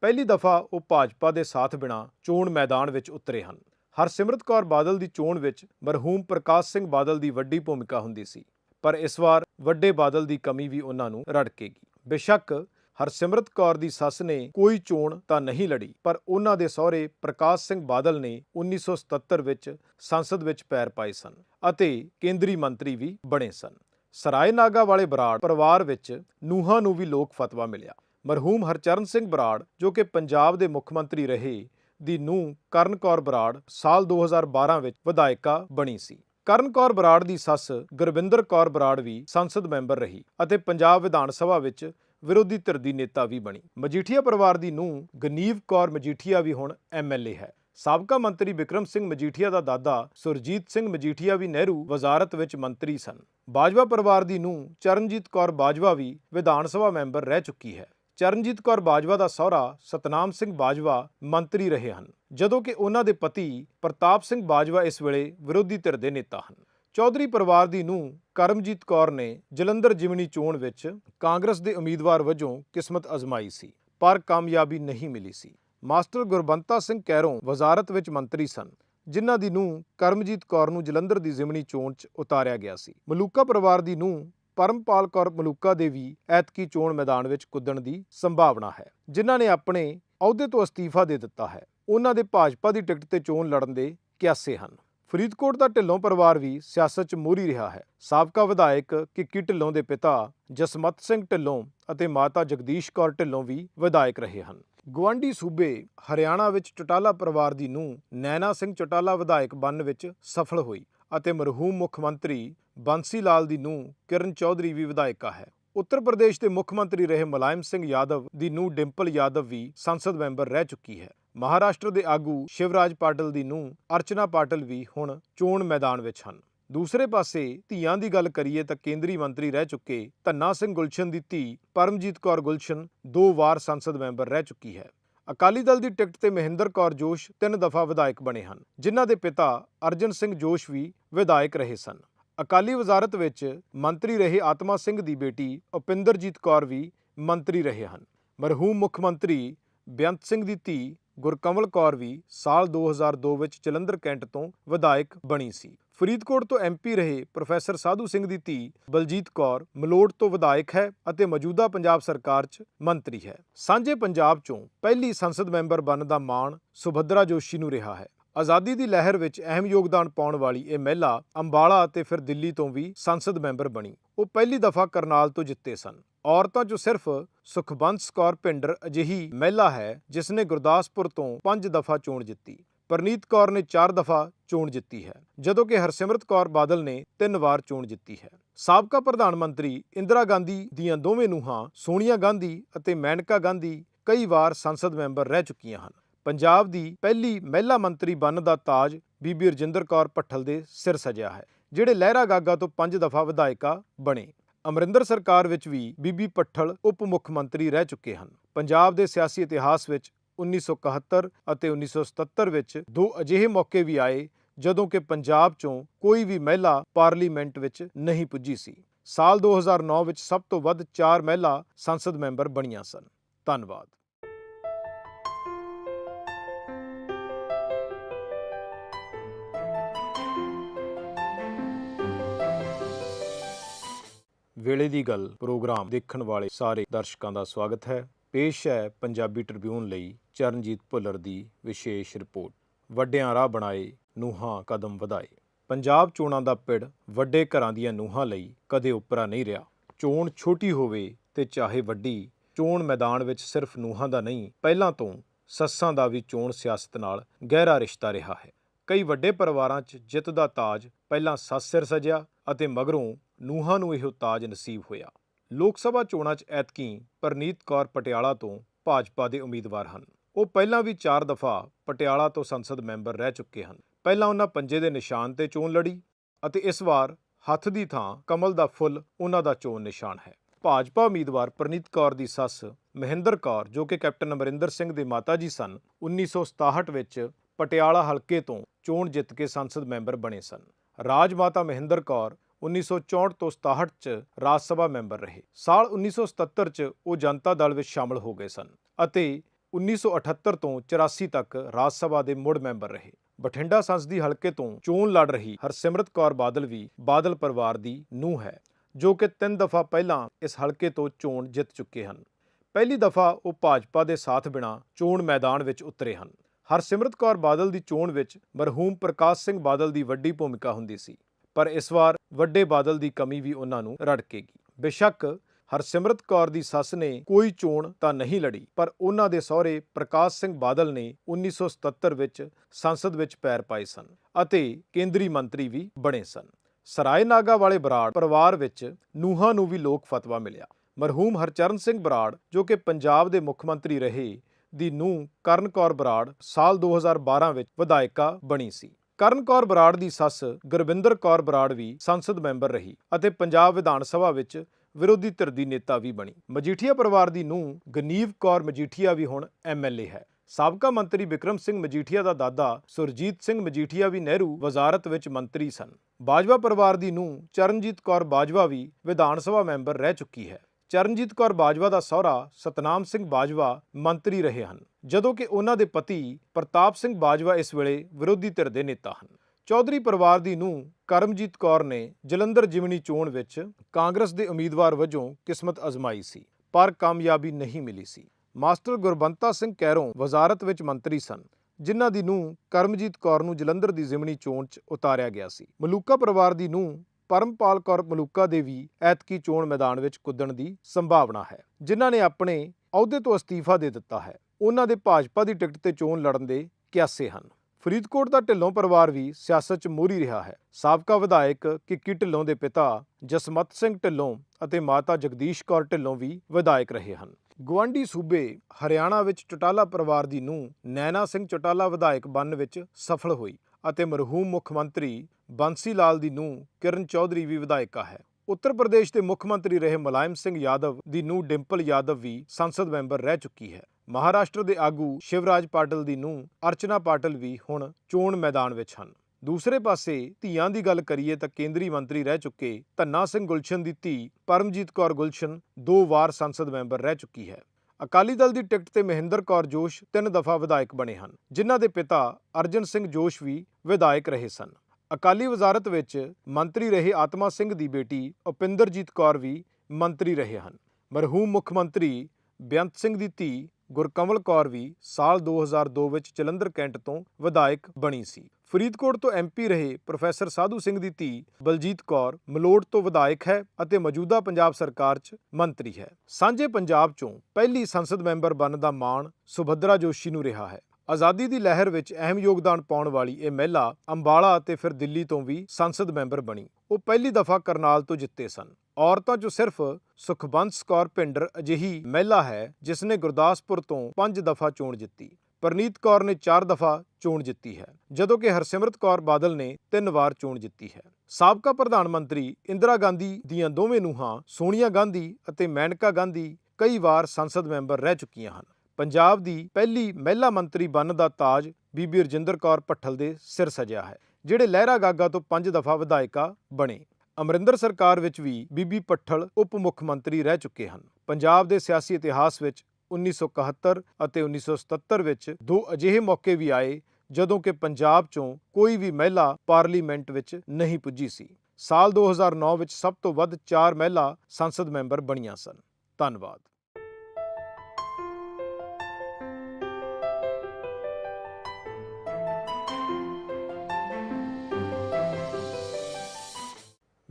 ਪਹਿਲੀ ਦਫਾ ਉਹ ਭਾਜਪਾ ਦੇ ਸਾਥ ਬਿਨਾ ਚੋਣ ਮੈਦਾਨ ਵਿੱਚ ਉਤਰੇ ਹਨ। ਹਰਸਿਮਰਤ ਕੌਰ ਬਾਦਲ ਦੀ ਚੋਣ ਵਿੱਚ ਮਰਹੂਮ ਪ੍ਰਕਾਸ਼ ਸਿੰਘ ਬਾਦਲ ਦੀ ਵੱਡੀ ਭੂਮਿਕਾ ਹੁੰਦੀ ਸੀ। ਪਰ ਇਸ ਵਾਰ ਵੱਡੇ ਬਾਦਲ ਦੀ ਕਮੀ ਵੀ ਉਹਨਾਂ ਨੂੰ ਰੜਕੇਗੀ। ਬੇਸ਼ੱਕ ਹਰਸਿਮਰਤ ਕੌਰ ਦੀ ਸੱਸ ਨੇ ਕੋਈ ਚੋਣ ਤਾਂ ਨਹੀਂ ਲੜੀ, ਪਰ ਉਹਨਾਂ ਦੇ ਸਹੁਰੇ ਪ੍ਰਕਾਸ਼ ਸਿੰਘ ਬਾਦਲ ਨੇ 1977 ਵਿੱਚ ਸੰਸਦ ਵਿੱਚ ਪੈਰ ਪਾਏ ਸਨ ਅਤੇ ਕੇਂਦਰੀ ਮੰਤਰੀ ਵੀ ਬਣੇ ਸਨ। ਸਰਾਏ ਨਾਗਾ ਵਾਲੇ ਬਰਾੜ ਪਰਿਵਾਰ ਵਿੱਚ ਨੂਹਾਂ ਨੂੰ ਵੀ ਲੋਕ ਫਤਵਾ ਮਿਲਿਆ। ਮਰਹੂਮ ਹਰਚਰਨ ਸਿੰਘ ਬਰਾੜ, ਜੋ ਕਿ ਪੰਜਾਬ ਦੇ ਮੁੱਖ ਮੰਤਰੀ ਰਹੇ, ਦੀ ਨੂੰਹ ਕਰਨ ਕੌਰ ਬਰਾੜ ਸਾਲ 2012 ਵਿੱਚ ਵਿਧਾਇਕਾ ਬਣੀ ਸੀ। ਕਰਨ ਕੌਰ ਬਰਾੜ ਦੀ ਸੱਸ ਗੁਰਵਿੰਦਰ ਕੌਰ ਬਰਾੜ ਵੀ ਸੰਸਦ ਮੈਂਬਰ ਰਹੀ ਅਤੇ ਪੰਜਾਬ ਵਿਧਾਨ ਸਭਾ ਵਿੱਚ ਵਿਰੋਧੀ ਧਿਰ ਦੀ ਨੇਤਾ ਵੀ ਬਣੀ। ਮਜੀਠੀਆ ਪਰਿਵਾਰ ਦੀ ਨੂੰਹ ਗਨੀਵ ਕੌਰ ਮਜੀਠੀਆ ਵੀ ਹੁਣ ਐਮਐਲਏ ਹੈ। ਸਾਬਕਾ ਮੰਤਰੀ ਵਿਕਰਮ ਸਿੰਘ ਮਜੀਠੀਆ ਦਾ ਦਾਦਾ ਸੁਰਜੀਤ ਸਿੰਘ ਮਜੀਠੀਆ ਵੀ ਨਹਿਰੂ ਵਜ਼ਾਰਤ ਵਿੱਚ ਮੰਤਰੀ ਸਨ। ਬਾਜਵਾ ਪਰਿਵਾਰ ਦੀ ਨੂੰਹ ਚਰਨਜੀਤ ਕੌਰ ਬਾਜਵਾ ਵੀ ਵਿਧਾਨ ਸਭਾ ਮੈਂਬਰ ਰਹਿ ਚੁੱਕੀ ਹੈ। ਚਰਨਜੀਤ ਕੌਰ ਬਾਜਵਾ ਦਾ ਸਹੁਰਾ ਸਤਨਾਮ ਸਿੰਘ ਬਾਜਵਾ ਮੰਤਰੀ ਰਹੇ ਹਨ, ਜਦੋਂ ਕਿ ਉਹਨਾਂ ਦੇ ਪਤੀ ਪ੍ਰਤਾਪ ਸਿੰਘ ਬਾਜਵਾ ਇਸ ਵੇਲੇ ਵਿਰੋਧੀ ਧਿਰ ਦੇ ਨੇਤਾ ਹਨ। ਚੌਧਰੀ ਪਰਿਵਾਰ ਦੀ ਨੂੰਹ ਕਰਮਜੀਤ ਕੌਰ ਨੇ ਜਲੰਧਰ ਜਿਮਨੀ ਚੋਣ ਵਿੱਚ ਕਾਂਗਰਸ ਦੇ ਉਮੀਦਵਾਰ ਵਜੋਂ ਕਿਸਮਤ ਅਜ਼ਮਾਈ ਸੀ, ਪਰ ਕਾਮਯਾਬੀ ਨਹੀਂ ਮਿਲੀ ਸੀ। ਮਾਸਟਰ ਗੁਰਬੰਤਾ ਸਿੰਘ ਕੈਰੋਂ ਵਜ਼ਾਰਤ ਵਿੱਚ ਮੰਤਰੀ ਸਨ, ਜਿਨ੍ਹਾਂ ਦੀ ਨੂੰਹ ਕਰਮਜੀਤ ਕੌਰ ਨੂੰ ਜਲੰਧਰ ਦੀ ਜ਼ਿਮਨੀ ਚੋਣ 'ਚ ਉਤਾਰਿਆ ਗਿਆ ਸੀ। ਮਲੂਕਾ ਪਰਿਵਾਰ ਦੀ ਨੂੰਹ ਪਰਮਪਾਲ ਕੌਰ ਮਲੂਕਾ ਦੇ ਵੀ ਐਤਕੀ ਚੋਣ ਮੈਦਾਨ ਵਿੱਚ ਕੁੱਦਣ ਦੀ ਸੰਭਾਵਨਾ ਹੈ, ਜਿਨ੍ਹਾਂ ਨੇ ਆਪਣੇ ਅਹੁਦੇ ਤੋਂ ਅਸਤੀਫਾ ਦੇ ਦਿੱਤਾ ਹੈ। ਉਹਨਾਂ ਦੇ ਭਾਜਪਾ ਦੀ ਟਿਕਟ ਤੇ ਚੋਣ ਲੜਨ ਦੇ ਕਿਆਸੇ ਹਨ। ਫਰੀਦਕੋਟ ਦਾ ਢਿੱਲੋਂ ਪਰਿਵਾਰ ਵੀ ਸਿਆਸਤ 'ਚ ਮੋਹਰੀ ਰਿਹਾ ਹੈ। ਸਾਬਕਾ ਵਿਧਾਇਕ ਕਿੱਕੀ ਢਿੱਲੋਂ ਦੇ ਪਿਤਾ ਜਸਮਤ ਸਿੰਘ ਢਿੱਲੋਂ ਅਤੇ ਮਾਤਾ ਜਗਦੀਸ਼ ਕੌਰ ਢਿੱਲੋਂ ਵੀ ਵਿਧਾਇਕ ਰਹੇ ਹਨ। ਗਵਾਂਡੀ ਸੂਬੇ ਹਰਿਆਣਾ ਵਿੱਚ ਚਟਾਲਾ ਪਰਿਵਾਰ ਦੀ ਨੂੰਹ ਨੈਣਾ ਸਿੰਘ ਚਟਾਲਾ ਵਿਧਾਇਕ ਬਣਨ ਵਿੱਚ ਸਫਲ ਹੋਈ। ਅਤੇ ਮਰਹੂਮ ਮੁੱਖ ਮੰਤਰੀ ਬੰਸੀ ਲਾਲ ਦੀ ਨੂੰਹ ਕਿਰਨ ਚੌਧਰੀ ਵੀ ਵਿਧਾਇਕਾ ਹੈ। ਉੱਤਰ ਪ੍ਰਦੇਸ਼ ਦੇ ਮੁੱਖ ਮੰਤਰੀ ਰਹੇ ਮੁਲਾਇਮ ਸਿੰਘ ਯਾਦਵ ਦੀ ਨੂੰਹ ਡਿੰਪਲ ਯਾਦਵ ਵੀ ਸੰਸਦ ਮੈਂਬਰ ਰਹਿ ਚੁੱਕੀ ਹੈ। ਮਹਾਰਾਸ਼ਟਰ ਦੇ ਆਗੂ ਸ਼ਿਵਰਾਜ ਪਾਟਲ ਦੀ ਨੂੰਹ ਅਰਚਨਾ ਪਾਟਲ ਵੀ ਹੁਣ ਚੋਣ ਮੈਦਾਨ ਵਿੱਚ ਹਨ। ਦੂਸਰੇ ਪਾਸੇ ਧੀਆਂ ਦੀ ਗੱਲ ਕਰੀਏ ਤਾਂ ਕੇਂਦਰੀ ਮੰਤਰੀ ਰਹਿ ਚੁੱਕੇ ਧੰਨਾ ਸਿੰਘ ਗੁਲਸ਼ਨ ਦੀ ਧੀ ਪਰਮਜੀਤ ਕੌਰ ਗੁਲਸ਼ਨ ਦੋ ਵਾਰ ਸੰਸਦ ਮੈਂਬਰ ਰਹਿ ਚੁੱਕੀ ਹੈ। ਅਕਾਲੀ ਦਲ ਦੀ ਟਿਕਟ ਤੇ ਮਹਿੰਦਰ ਕੌਰ ਜੋਸ਼ ਤਿੰਨ ਦਫਾ ਵਿਧਾਇਕ ਬਣੇ ਹਨ, ਜਿਨ੍ਹਾਂ ਦੇ ਪਿਤਾ ਅਰਜਨ ਸਿੰਘ ਜੋਸ਼ ਵੀ ਵਿਧਾਇਕ ਰਹੇ ਸਨ। ਅਕਾਲੀ ਵਜ਼ਾਰਤ ਵਿੱਚ ਮੰਤਰੀ ਰਹੇ ਆਤਮਾ ਸਿੰਘ ਦੀ ਬੇਟੀ ਉਪਿੰਦਰਜੀਤ ਕੌਰ ਵੀ ਮੰਤਰੀ ਰਹੇ ਹਨ। ਮਰਹੂਮ ਮੁੱਖ ਮੰਤਰੀ ਬੇਅੰਤ ਸਿੰਘ ਦੀ ਧੀ ਗੁਰਕਮਲ ਕੌਰ ਵੀ ਸਾਲ 2002 ਵਿੱਚ ਜਲੰਧਰ ਕੈਂਟ ਤੋਂ ਵਿਧਾਇਕ ਬਣੀ ਸੀ। ਫਰੀਦਕੋਟ ਤੋਂ ਐਮਪੀ ਰਹੇ ਪ੍ਰੋਫੈਸਰ ਸਾਧੂ ਸਿੰਘ ਦੀ ਧੀ ਬਲਜੀਤ ਕੌਰ ਮਲੋਟ ਤੋਂ ਵਿਧਾਇਕ ਹੈ ਅਤੇ ਮੌਜੂਦਾ ਪੰਜਾਬ ਸਰਕਾਰ 'ਚ ਮੰਤਰੀ ਹੈ। ਸਾਂਝੇ ਪੰਜਾਬ 'ਚੋਂ ਪਹਿਲੀ ਸੰਸਦ ਮੈਂਬਰ ਬਣਨ ਦਾ ਮਾਣ ਸੁਭਦਰਾ ਜੋਸ਼ੀ ਨੂੰ ਰਿਹਾ ਹੈ। ਆਜ਼ਾਦੀ ਦੀ ਲਹਿਰ ਵਿੱਚ ਅਹਿਮ ਯੋਗਦਾਨ ਪਾਉਣ ਵਾਲੀ ਇਹ ਮਹਿਲਾ ਅੰਬਾਲਾ ਅਤੇ ਫਿਰ ਦਿੱਲੀ ਤੋਂ ਵੀ ਸੰਸਦ ਮੈਂਬਰ ਬਣੀ। ਉਹ ਪਹਿਲੀ ਦਫਾ ਕਰਨਾਲ ਤੋਂ ਜਿੱਤੇ ਸਨ। ਔਰਤਾਂ 'ਚੋਂ ਸਿਰਫ ਸੁਖਬੰਸ ਕੌਰ ਭਿੰਡਰ ਅਜਿਹੀ ਮਹਿਲਾ ਹੈ ਜਿਸ ਨੇ ਗੁਰਦਾਸਪੁਰ ਤੋਂ 5 ਦਫਾ ਚੋਣ ਜਿੱਤੀ। ਪਰਨੀਤ ਕੌਰ ਨੇ 4 ਦਫਾ ਚੋਣ ਜਿੱਤੀ ਹੈ, ਜਦੋਂ ਕਿ ਹਰਸਿਮਰਤ ਕੌਰ ਬਾਦਲ ਨੇ 3 ਵਾਰ ਚੋਣ ਜਿੱਤੀ ਹੈ। ਸਾਬਕਾ ਪ੍ਰਧਾਨ ਮੰਤਰੀ ਇੰਦਰਾ ਗਾਂਧੀ ਦੀਆਂ ਦੋਵੇਂ ਨੂੰਹਾਂ ਸੋਨੀਆ ਗਾਂਧੀ ਅਤੇ ਮੈਨਕਾ ਗਾਂਧੀ ਕਈ ਵਾਰ ਸੰਸਦ ਮੈਂਬਰ ਰਹਿ ਚੁੱਕੀਆਂ ਹਨ। ਪੰਜਾਬ ਦੀ ਪਹਿਲੀ ਮਹਿਲਾ ਮੰਤਰੀ ਬਣਨ ਦਾ ਤਾਜ ਬੀਬੀ ਰਜਿੰਦਰ ਕੌਰ ਭੱਠਲ ਦੇ ਸਿਰ ਸਜਿਆ ਹੈ, ਜਿਹੜੇ ਲਹਿਰਾ ਗਾਗਾ ਤੋਂ 5 ਦਫਾ ਵਿਧਾਇਕਾ ਬਣੇ। ਅਮਰਿੰਦਰ ਸਰਕਾਰ ਵਿੱਚ ਵੀ ਬੀਬੀ ਭੱਠਲ ਉਪ ਮੁੱਖ ਮੰਤਰੀ ਰਹਿ ਚੁੱਕੇ ਹਨ। ਪੰਜਾਬ ਦੇ ਸਿਆਸੀ ਇਤਿਹਾਸ ਵਿੱਚ 1971 ਅਤੇ 1977 ਵਿੱਚ ਦੋ ਅਜਿਹੇ ਮੌਕੇ ਵੀ ਆਏ ਜਦੋਂ ਕਿ ਪੰਜਾਬ ਚੋਂ ਕੋਈ ਵੀ ਮਹਿਲਾ ਪਾਰਲੀਮੈਂਟ ਵਿੱਚ ਨਹੀਂ ਪੁੱਜੀ ਸੀ। ਸਾਲ 2009 ਵਿੱਚ ਸਭ ਤੋਂ ਵੱਧ 4 ਮਹਿਲਾ ਸੰਸਦ ਮੈਂਬਰ ਬਣੀਆਂ ਸਨ। ਧੰਨਵਾਦ। ਵੇਲੇ ਦੀ ਗੱਲ ਪ੍ਰੋਗਰਾਮ ਦੇਖਣ ਵਾਲੇ ਸਾਰੇ ਦਰਸ਼ਕਾਂ ਦਾ ਸਵਾਗਤ ਹੈ। ਪੇਸ਼ ਹੈ ਪੰਜਾਬੀ ਟ੍ਰਿਬਿਊਨ ਲਈ ਚਰਨਜੀਤ ਭੁੱਲਰ ਦੀ ਵਿਸ਼ੇਸ਼ ਰਿਪੋਰਟ। ਵੱਡਿਆਂ ਰਾਹ ਬਣਾਏ, ਨੂਹਾਂ ਕਦਮ ਵਧਾਏ। ਪੰਜਾਬ ਚੋਣਾਂ ਦਾ ਪਿੜ ਵੱਡੇ ਘਰਾਂ ਦੀਆਂ ਨੂਹਾਂ ਲਈ ਕਦੇ ਉਪਰਾ ਨਹੀਂ ਰਿਹਾ। ਚੋਣ ਛੋਟੀ ਹੋਵੇ ਤੇ ਚਾਹੇ ਵੱਡੀ, ਚੋਣ ਮੈਦਾਨ ਵਿੱਚ ਸਿਰਫ ਨੂਹਾਂ ਦਾ ਨਹੀਂ, ਪਹਿਲਾਂ ਤੋਂ ਸੱਸਾਂ ਦਾ ਵੀ ਚੋਣ ਸਿਆਸਤ ਨਾਲ ਗਹਿਰਾ ਰਿਸ਼ਤਾ ਰਿਹਾ ਹੈ। ਕਈ ਵੱਡੇ ਪਰਿਵਾਰਾਂ 'ਚ ਜਿੱਤ ਦਾ ਤਾਜ ਪਹਿਲਾਂ ਸੱਸ ਸਿਰ ਸਜਿਆ ਅਤੇ ਮਗਰੋਂ ਨੂਹਾਂ ਨੂੰ ਇਹੋ ਤਾਜ ਨਸੀਬ ਹੋਇਆ। ਲੋਕ ਸਭਾ ਚੋਣਾਂ 'ਚ ਐਤਕੀ ਪਰਨੀਤ ਕੌਰ ਪਟਿਆਲਾ ਤੋਂ ਭਾਜਪਾ ਦੇ ਉਮੀਦਵਾਰ ਹਨ। ਉਹ ਪਹਿਲਾਂ ਵੀ 4 ਦਫਾ ਪਟਿਆਲਾ ਤੋਂ ਸੰਸਦ ਮੈਂਬਰ ਰਹਿ ਚੁੱਕੇ ਹਨ। ਪਹਿਲਾਂ ਉਹਨਾਂ ਪੰਜੇ ਦੇ ਨਿਸ਼ਾਨ ਤੇ ਚੋਣ ਲੜੀ ਅਤੇ ਇਸ ਵਾਰ ਹੱਥ ਦੀ ਥਾਂ ਕਮਲ ਦਾ ਫੁੱਲ ਉਹਨਾਂ ਦਾ ਚੋਣ ਨਿਸ਼ਾਨ ਹੈ। ਭਾਜਪਾ ਉਮੀਦਵਾਰ ਪ੍ਰਨੀਤ ਕੌਰ ਦੀ ਸੱਸ ਮਹਿੰਦਰ ਕੌਰ, ਜੋ ਕਿ ਕੈਪਟਨ ਅਮਰਿੰਦਰ ਸਿੰਘ ਦੇ ਮਾਤਾ ਜੀ ਸਨ 1967 ਵਿੱਚ ਪਟਿਆਲਾ ਹਲਕੇ ਤੋਂ ਚੋਣ ਜਿੱਤ ਕੇ ਸੰਸਦ ਮੈਂਬਰ ਬਣੇ ਸਨ। ਰਾਜ ਮਾਤਾ ਮਹਿੰਦਰ ਕੌਰ 1964 ਤੋਂ 67 ਚ ਰਾਜ ਸਭਾ ਮੈਂਬਰ ਰਹੇ। ਸਾਲ 1977 ਚ ਉਹ ਜਨਤਾ ਦਲ ਵਿੱਚ ਸ਼ਾਮਲ ਹੋ ਗਏ ਸਨ ਅਤੇ 1978 ਤੋਂ 84 ਤੱਕ ਰਾਜ ਸਭਾ ਦੇ ਮੁੜ ਮੈਂਬਰ ਰਹੇ। ਬਠਿੰਡਾ ਸੰਸਦੀ ਹਲਕੇ ਤੋਂ ਚੋਣ ਲੜ ਰਹੀ ਹਰਸਿਮਰਤ ਕੌਰ ਬਾਦਲ ਵੀ ਬਾਦਲ ਪਰਿਵਾਰ ਦੀ ਨੂੰਹ ਹੈ, ਜੋ ਕਿ ਤਿੰਨ ਦਫਾ ਪਹਿਲਾਂ ਇਸ ਹਲਕੇ ਤੋਂ ਚੋਣ ਜਿੱਤ ਚੁੱਕੇ ਹਨ। ਪਹਿਲੀ ਦਫਾ ਉਹ ਭਾਜਪਾ ਦੇ ਸਾਥ ਬਿਨਾ ਚੋਣ ਮੈਦਾਨ ਵਿੱਚ ਉਤਰੇ ਹਨ। ਹਰਸਿਮਰਤ ਕੌਰ ਬਾਦਲ ਦੀ ਚੋਣ ਵਿੱਚ ਮਰਹੂਮ ਪ੍ਰਕਾਸ਼ ਸਿੰਘ ਬਾਦਲ ਦੀ ਵੱਡੀ ਭੂਮਿਕਾ ਹੁੰਦੀ ਸੀ, ਪਰ ਇਸ ਵਾਰ ਵੱਡੇ ਬਾਦਲ ਦੀ ਕਮੀ ਵੀ ਉਹਨਾਂ ਨੂੰ ਰੜਕੇਗੀ। ਬੇਸ਼ੱਕ ਹਰਸਿਮਰਤ ਕੌਰ ਦੀ ਸੱਸ ਨੇ ਕੋਈ ਚੋਣ ਤਾਂ ਨਹੀਂ ਲੜੀ, ਪਰ ਉਹਨਾਂ ਦੇ ਸਹੁਰੇ ਪ੍ਰਕਾਸ਼ ਸਿੰਘ ਬਾਦਲ ਨੇ 1977 ਵਿੱਚ ਸੰਸਦ ਵਿੱਚ ਪੈਰ ਪਾਏ ਸਨ ਅਤੇ ਕੇਂਦਰੀ ਮੰਤਰੀ ਵੀ ਬਣੇ ਸਨ। ਸਰਾਏ ਨਾਗਾ ਵਾਲੇ ਬਰਾੜ ਪਰਿਵਾਰ ਵਿੱਚ ਨੂਹਾਂ ਨੂੰ ਵੀ ਲੋਕ ਫਤਵਾ ਮਿਲਿਆ। ਮਰਹੂਮ ਹਰਚਰਨ ਸਿੰਘ ਬਰਾੜ, ਜੋ ਕਿ ਪੰਜਾਬ ਦੇ ਮੁੱਖ ਮੰਤਰੀ ਰਹੇ ਦੀ ਨੂੰਹ ਕਰਨ ਕੌਰ ਬਰਾੜ ਸਾਲ 2012 ਵਿੱਚ ਵਿਧਾਇਕਾ ਬਣੀ ਸੀ। ਕਰਨ ਕੌਰ ਬਰਾੜ ਦੀ ਸੱਸ ਗੁਰਵਿੰਦਰ ਕੌਰ ਬਰਾੜ ਵੀ ਸੰਸਦ ਮੈਂਬਰ ਰਹੀ ਅਤੇ ਪੰਜਾਬ ਵਿਧਾਨ ਸਭਾ ਵਿੱਚ ਵਿਰੋਧੀ ਧਿਰ ਦੀ ਨੇਤਾ ਵੀ ਬਣੀ। ਮਜੀਠੀਆ ਪਰਿਵਾਰ ਦੀ ਨੂੰਹ ਗਨੀਵ ਕੌਰ ਮਜੀਠੀਆ ਵੀ ਹੁਣ ਐਮਐਲਏ ਹੈ। ਸਾਬਕਾ ਮੰਤਰੀ ਵਿਕਰਮ ਸਿੰਘ ਮਜੀਠੀਆ ਦਾ ਦਾਦਾ ਸੁਰਜੀਤ ਸਿੰਘ ਮਜੀਠੀਆ ਵੀ ਨਹਿਰੂ ਵਜ਼ਾਰਤ ਵਿੱਚ ਮੰਤਰੀ ਸਨ। ਬਾਜਵਾ ਪਰਿਵਾਰ ਦੀ ਨੂੰਹ ਚਰਨਜੀਤ ਕੌਰ ਬਾਜਵਾ ਵੀ ਵਿਧਾਨ ਸਭਾ ਮੈਂਬਰ ਰਹਿ ਚੁੱਕੀ ਹੈ। ਚਰਨਜੀਤ ਕੌਰ ਬਾਜਵਾ ਦਾ ਸਹੁਰਾ ਸਤਨਾਮ ਸਿੰਘ ਬਾਜਵਾ ਮੰਤਰੀ ਰਹੇ ਹਨ, ਜਦੋਂ ਕਿ ਉਹਨਾਂ ਦੇ ਪਤੀ ਪ੍ਰਤਾਪ ਸਿੰਘ ਬਾਜਵਾ ਇਸ ਵੇਲੇ ਵਿਰੋਧੀ ਧਿਰ ਦੇ ਨੇਤਾ ਹਨ। ਚੌਧਰੀ ਪਰਿਵਾਰ ਦੀ ਨੂੰਹ ਕਰਮਜੀਤ ਕੌਰ ਨੇ ਜਲੰਧਰ ਜਿਮਨੀ ਚੋਣ ਵਿੱਚ ਕਾਂਗਰਸ ਦੇ ਉਮੀਦਵਾਰ ਵਜੋਂ ਕਿਸਮਤ ਅਜ਼ਮਾਈ ਸੀ, ਪਰ ਕਾਮਯਾਬੀ ਨਹੀਂ ਮਿਲੀ ਸੀ। ਮਾਸਟਰ ਗੁਰਬੰਤਾ ਸਿੰਘ ਕੈਰੋਂ ਵਜ਼ਾਰਤ ਵਿੱਚ ਮੰਤਰੀ ਸਨ, ਜਿਨ੍ਹਾਂ ਦੀ ਨੂੰਹ ਕਰਮਜੀਤ ਕੌਰ ਨੂੰ ਜਲੰਧਰ ਦੀ ਜ਼ਿਮਨੀ ਚੋਣ 'ਚ ਉਤਾਰਿਆ ਗਿਆ ਸੀ। ਮਲੂਕਾ ਪਰਿਵਾਰ ਦੀ ਨੂੰਹ ਪਰਮਪਾਲ ਕੌਰ ਮਲੂਕਾ ਦੇ ਵੀ ਐਤਕੀ ਚੋਣ ਮੈਦਾਨ ਵਿੱਚ ਕੁੱਦਣ ਦੀ ਸੰਭਾਵਨਾ ਹੈ, ਜਿਨ੍ਹਾਂ ਨੇ ਆਪਣੇ ਅਹੁਦੇ ਤੋਂ ਅਸਤੀਫਾ ਦੇ ਦਿੱਤਾ ਹੈ। ਉਹਨਾਂ ਦੇ ਭਾਜਪਾ ਦੀ ਟਿਕਟ ਤੇ ਚੋਣ ਲੜਨ ਦੇ ਕਿਆਸੇ ਹਨ। ਫਰੀਦਕੋਟ ਦਾ ਢਿੱਲੋਂ ਪਰਿਵਾਰ ਵੀ ਸਿਆਸਤ 'ਚ ਮੋਹਰੀ ਰਿਹਾ ਹੈ। ਸਾਬਕਾ ਵਿਧਾਇਕ ਕਿੱਕੀ ਢਿੱਲੋਂ ਦੇ ਪਿਤਾ ਜਸਮਤ ਸਿੰਘ ਢਿੱਲੋਂ ਅਤੇ ਮਾਤਾ ਜਗਦੀਸ਼ ਕੌਰ ਢਿੱਲੋਂ ਵੀ ਵਿਧਾਇਕ ਰਹੇ ਹਨ। ਗਵਾਂਡੀ ਸੂਬੇ ਹਰਿਆਣਾ ਵਿੱਚ ਚਟਾਲਾ ਪਰਿਵਾਰ ਦੀ ਨੂੰਹ ਨੈਣਾ ਸਿੰਘ ਚਟਾਲਾ ਵਿਧਾਇਕ ਬਣਨ ਵਿੱਚ ਸਫਲ ਹੋਈ ਅਤੇ ਮਰਹੂਮ ਮੁੱਖ ਮੰਤਰੀ ਬੰਸੀ ਲਾਲ ਦੀ ਨੂੰਹ ਕਿਰਨ ਚੌਧਰੀ ਵੀ ਵਿਧਾਇਕਾ ਹੈ। ਉੱਤਰ ਪ੍ਰਦੇਸ਼ ਦੇ ਮੁੱਖ ਮੰਤਰੀ ਰਹੇ ਮੁਲਾਇਮ ਸਿੰਘ ਯਾਦਵ ਦੀ ਨੂੰਹ ਡਿੰਪਲ ਯਾਦਵ ਵੀ ਸੰਸਦ ਮੈਂਬਰ ਰਹਿ ਚੁੱਕੀ ਹੈ। ਮਹਾਰਾਸ਼ਟਰ ਦੇ ਆਗੂ ਸ਼ਿਵਰਾਜ ਪਾਟਲ ਦੀ ਨੂੰਹ ਅਰਚਨਾ ਪਾਟਲ ਵੀ ਹੁਣ ਚੋਣ ਮੈਦਾਨ ਵਿੱਚ ਹਨ। ਦੂਸਰੇ ਪਾਸੇ ਧੀਆਂ ਦੀ ਗੱਲ ਕਰੀਏ ਤਾਂ ਕੇਂਦਰੀ ਮੰਤਰੀ ਰਹਿ ਚੁੱਕੇ ਧੰਨਾ ਸਿੰਘ ਗੁਲਸ਼ਨ ਦੀ ਧੀ ਪਰਮਜੀਤ ਕੌਰ ਗੁਲਸ਼ਨ ਦੋ ਵਾਰ ਸੰਸਦ ਮੈਂਬਰ ਰਹਿ ਚੁੱਕੀ ਹੈ। ਅਕਾਲੀ ਦਲ ਦੀ ਟਿਕਟ ਤੇ ਮਹਿੰਦਰ ਕੌਰ ਜੋਸ਼ ਤਿੰਨ ਦਫਾ ਵਿਧਾਇਕ ਬਣੇ ਹਨ, ਜਿਨ੍ਹਾਂ ਦੇ ਪਿਤਾ ਅਰਜਨ ਸਿੰਘ ਜੋਸ਼ ਵੀ ਵਿਧਾਇਕ ਰਹੇ ਸਨ। ਅਕਾਲੀ ਵਜ਼ਾਰਤ ਵਿੱਚ ਮੰਤਰੀ ਰਹੇ ਆਤਮਾ ਸਿੰਘ ਦੀ ਬੇਟੀ ਉਪਿੰਦਰਜੀਤ ਕੌਰ ਵੀ ਮੰਤਰੀ ਰਹੇ ਹਨ। ਮਰਹੂਮ ਮੁੱਖ ਮੰਤਰੀ ਬੇਅੰਤ ਸਿੰਘ ਦੀ ਧੀ ਗੁਰਕਮਲ ਕੌਰ ਵੀ ਸਾਲ 2002 ਵਿੱਚ ਜਲੰਧਰ ਕੈਂਟ ਤੋਂ ਵਿਧਾਇਕ ਬਣੀ ਸੀ। ਫਰੀਦਕੋਟ ਤੋਂ ਐਮਪੀ ਰਹੇ ਪ੍ਰੋਫੈਸਰ ਸਾਧੂ ਸਿੰਘ ਦੀ ਧੀ ਬਲਜੀਤ ਕੌਰ ਮਲੋਟ ਤੋਂ ਵਿਧਾਇਕ ਹੈ ਅਤੇ ਮੌਜੂਦਾ ਪੰਜਾਬ ਸਰਕਾਰ 'ਚ ਮੰਤਰੀ ਹੈ। ਸਾਂਝੇ ਪੰਜਾਬ 'ਚੋਂ ਪਹਿਲੀ ਸੰਸਦ ਮੈਂਬਰ ਬਣਨ ਦਾ ਮਾਣ ਸੁਭਦਰਾ ਜੋਸ਼ੀ ਨੂੰ ਰਿਹਾ ਹੈ। ਆਜ਼ਾਦੀ ਦੀ ਲਹਿਰ ਵਿੱਚ ਅਹਿਮ ਯੋਗਦਾਨ ਪਾਉਣ ਵਾਲੀ ਇਹ ਮਹਿਲਾ ਅੰਬਾਲਾ ਅਤੇ ਫਿਰ ਦਿੱਲੀ ਤੋਂ ਵੀ ਸੰਸਦ ਮੈਂਬਰ ਬਣੀ। ਉਹ ਪਹਿਲੀ ਦਫਾ ਕਰਨਾਲ ਤੋਂ ਜਿੱਤੇ ਸਨ। ਔਰਤਾਂ 'ਚੋਂ ਸਿਰਫ ਸੁਖਬੰਸ ਕੌਰ ਭਿੰਡਰ ਅਜਿਹੀ ਮਹਿਲਾ ਹੈ ਜਿਸ ਨੇ ਗੁਰਦਾਸਪੁਰ ਤੋਂ 5 ਦਫਾ ਚੋਣ ਜਿੱਤੀ। ਪਰਨੀਤ ਕੌਰ ਨੇ 4 ਦਫਾ ਚੋਣ ਜਿੱਤੀ ਹੈ, ਜਦੋਂ ਕਿ ਹਰਸਿਮਰਤ ਕੌਰ ਬਾਦਲ ਨੇ 3 ਵਾਰ ਚੋਣ ਜਿੱਤੀ ਹੈ। ਸਾਬਕਾ ਪ੍ਰਧਾਨ ਮੰਤਰੀ ਇੰਦਰਾ ਗਾਂਧੀ ਦੀਆਂ ਦੋਵੇਂ ਨੂੰਹਾਂ ਸੋਨੀਆ ਗਾਂਧੀ ਅਤੇ ਮੈਨਕਾ ਗਾਂਧੀ ਕਈ ਵਾਰ ਸੰਸਦ ਮੈਂਬਰ ਰਹਿ ਚੁੱਕੀਆਂ ਹਨ। ਪੰਜਾਬ ਦੀ ਪਹਿਲੀ ਮਹਿਲਾ ਮੰਤਰੀ ਬਣਨ ਦਾ ਤਾਜ ਬੀਬੀ ਰਜਿੰਦਰ ਕੌਰ ਭੱਠਲ ਦੇ ਸਿਰ ਸਜਿਆ ਹੈ, ਜਿਹੜੇ ਲਹਿਰਾ ਗਾਗਾ ਤੋਂ 5 ਦਫਾ ਵਿਧਾਇਕਾ ਬਣੇ। ਅਮਰਿੰਦਰ ਸਰਕਾਰ ਵਿੱਚ ਵੀ ਬੀਬੀ ਪੱਠਲ ਉਪ ਮੁੱਖ ਮੰਤਰੀ ਰਹਿ ਚੁੱਕੇ ਹਨ। ਪੰਜਾਬ ਦੇ ਸਿਆਸੀ ਇਤਿਹਾਸ ਵਿੱਚ 1971 ਅਤੇ 1977 ਵਿੱਚ ਦੋ ਅਜਿਹੇ ਮੌਕੇ ਵੀ ਆਏ, ਜਦੋਂ ਕਿ ਪੰਜਾਬ ਚੋਂ ਕੋਈ ਵੀ ਮਹਿਲਾ ਪਾਰਲੀਮੈਂਟ ਵਿੱਚ ਨਹੀਂ ਪੁੱਜੀ ਸੀ। ਸਾਲ 2009 ਵਿੱਚ ਸਭ ਤੋਂ ਵੱਧ 4 ਮਹਿਲਾ ਸੰਸਦ ਮੈਂਬਰ ਬਣੀਆਂ ਸਨ। ਧੰਨਵਾਦ।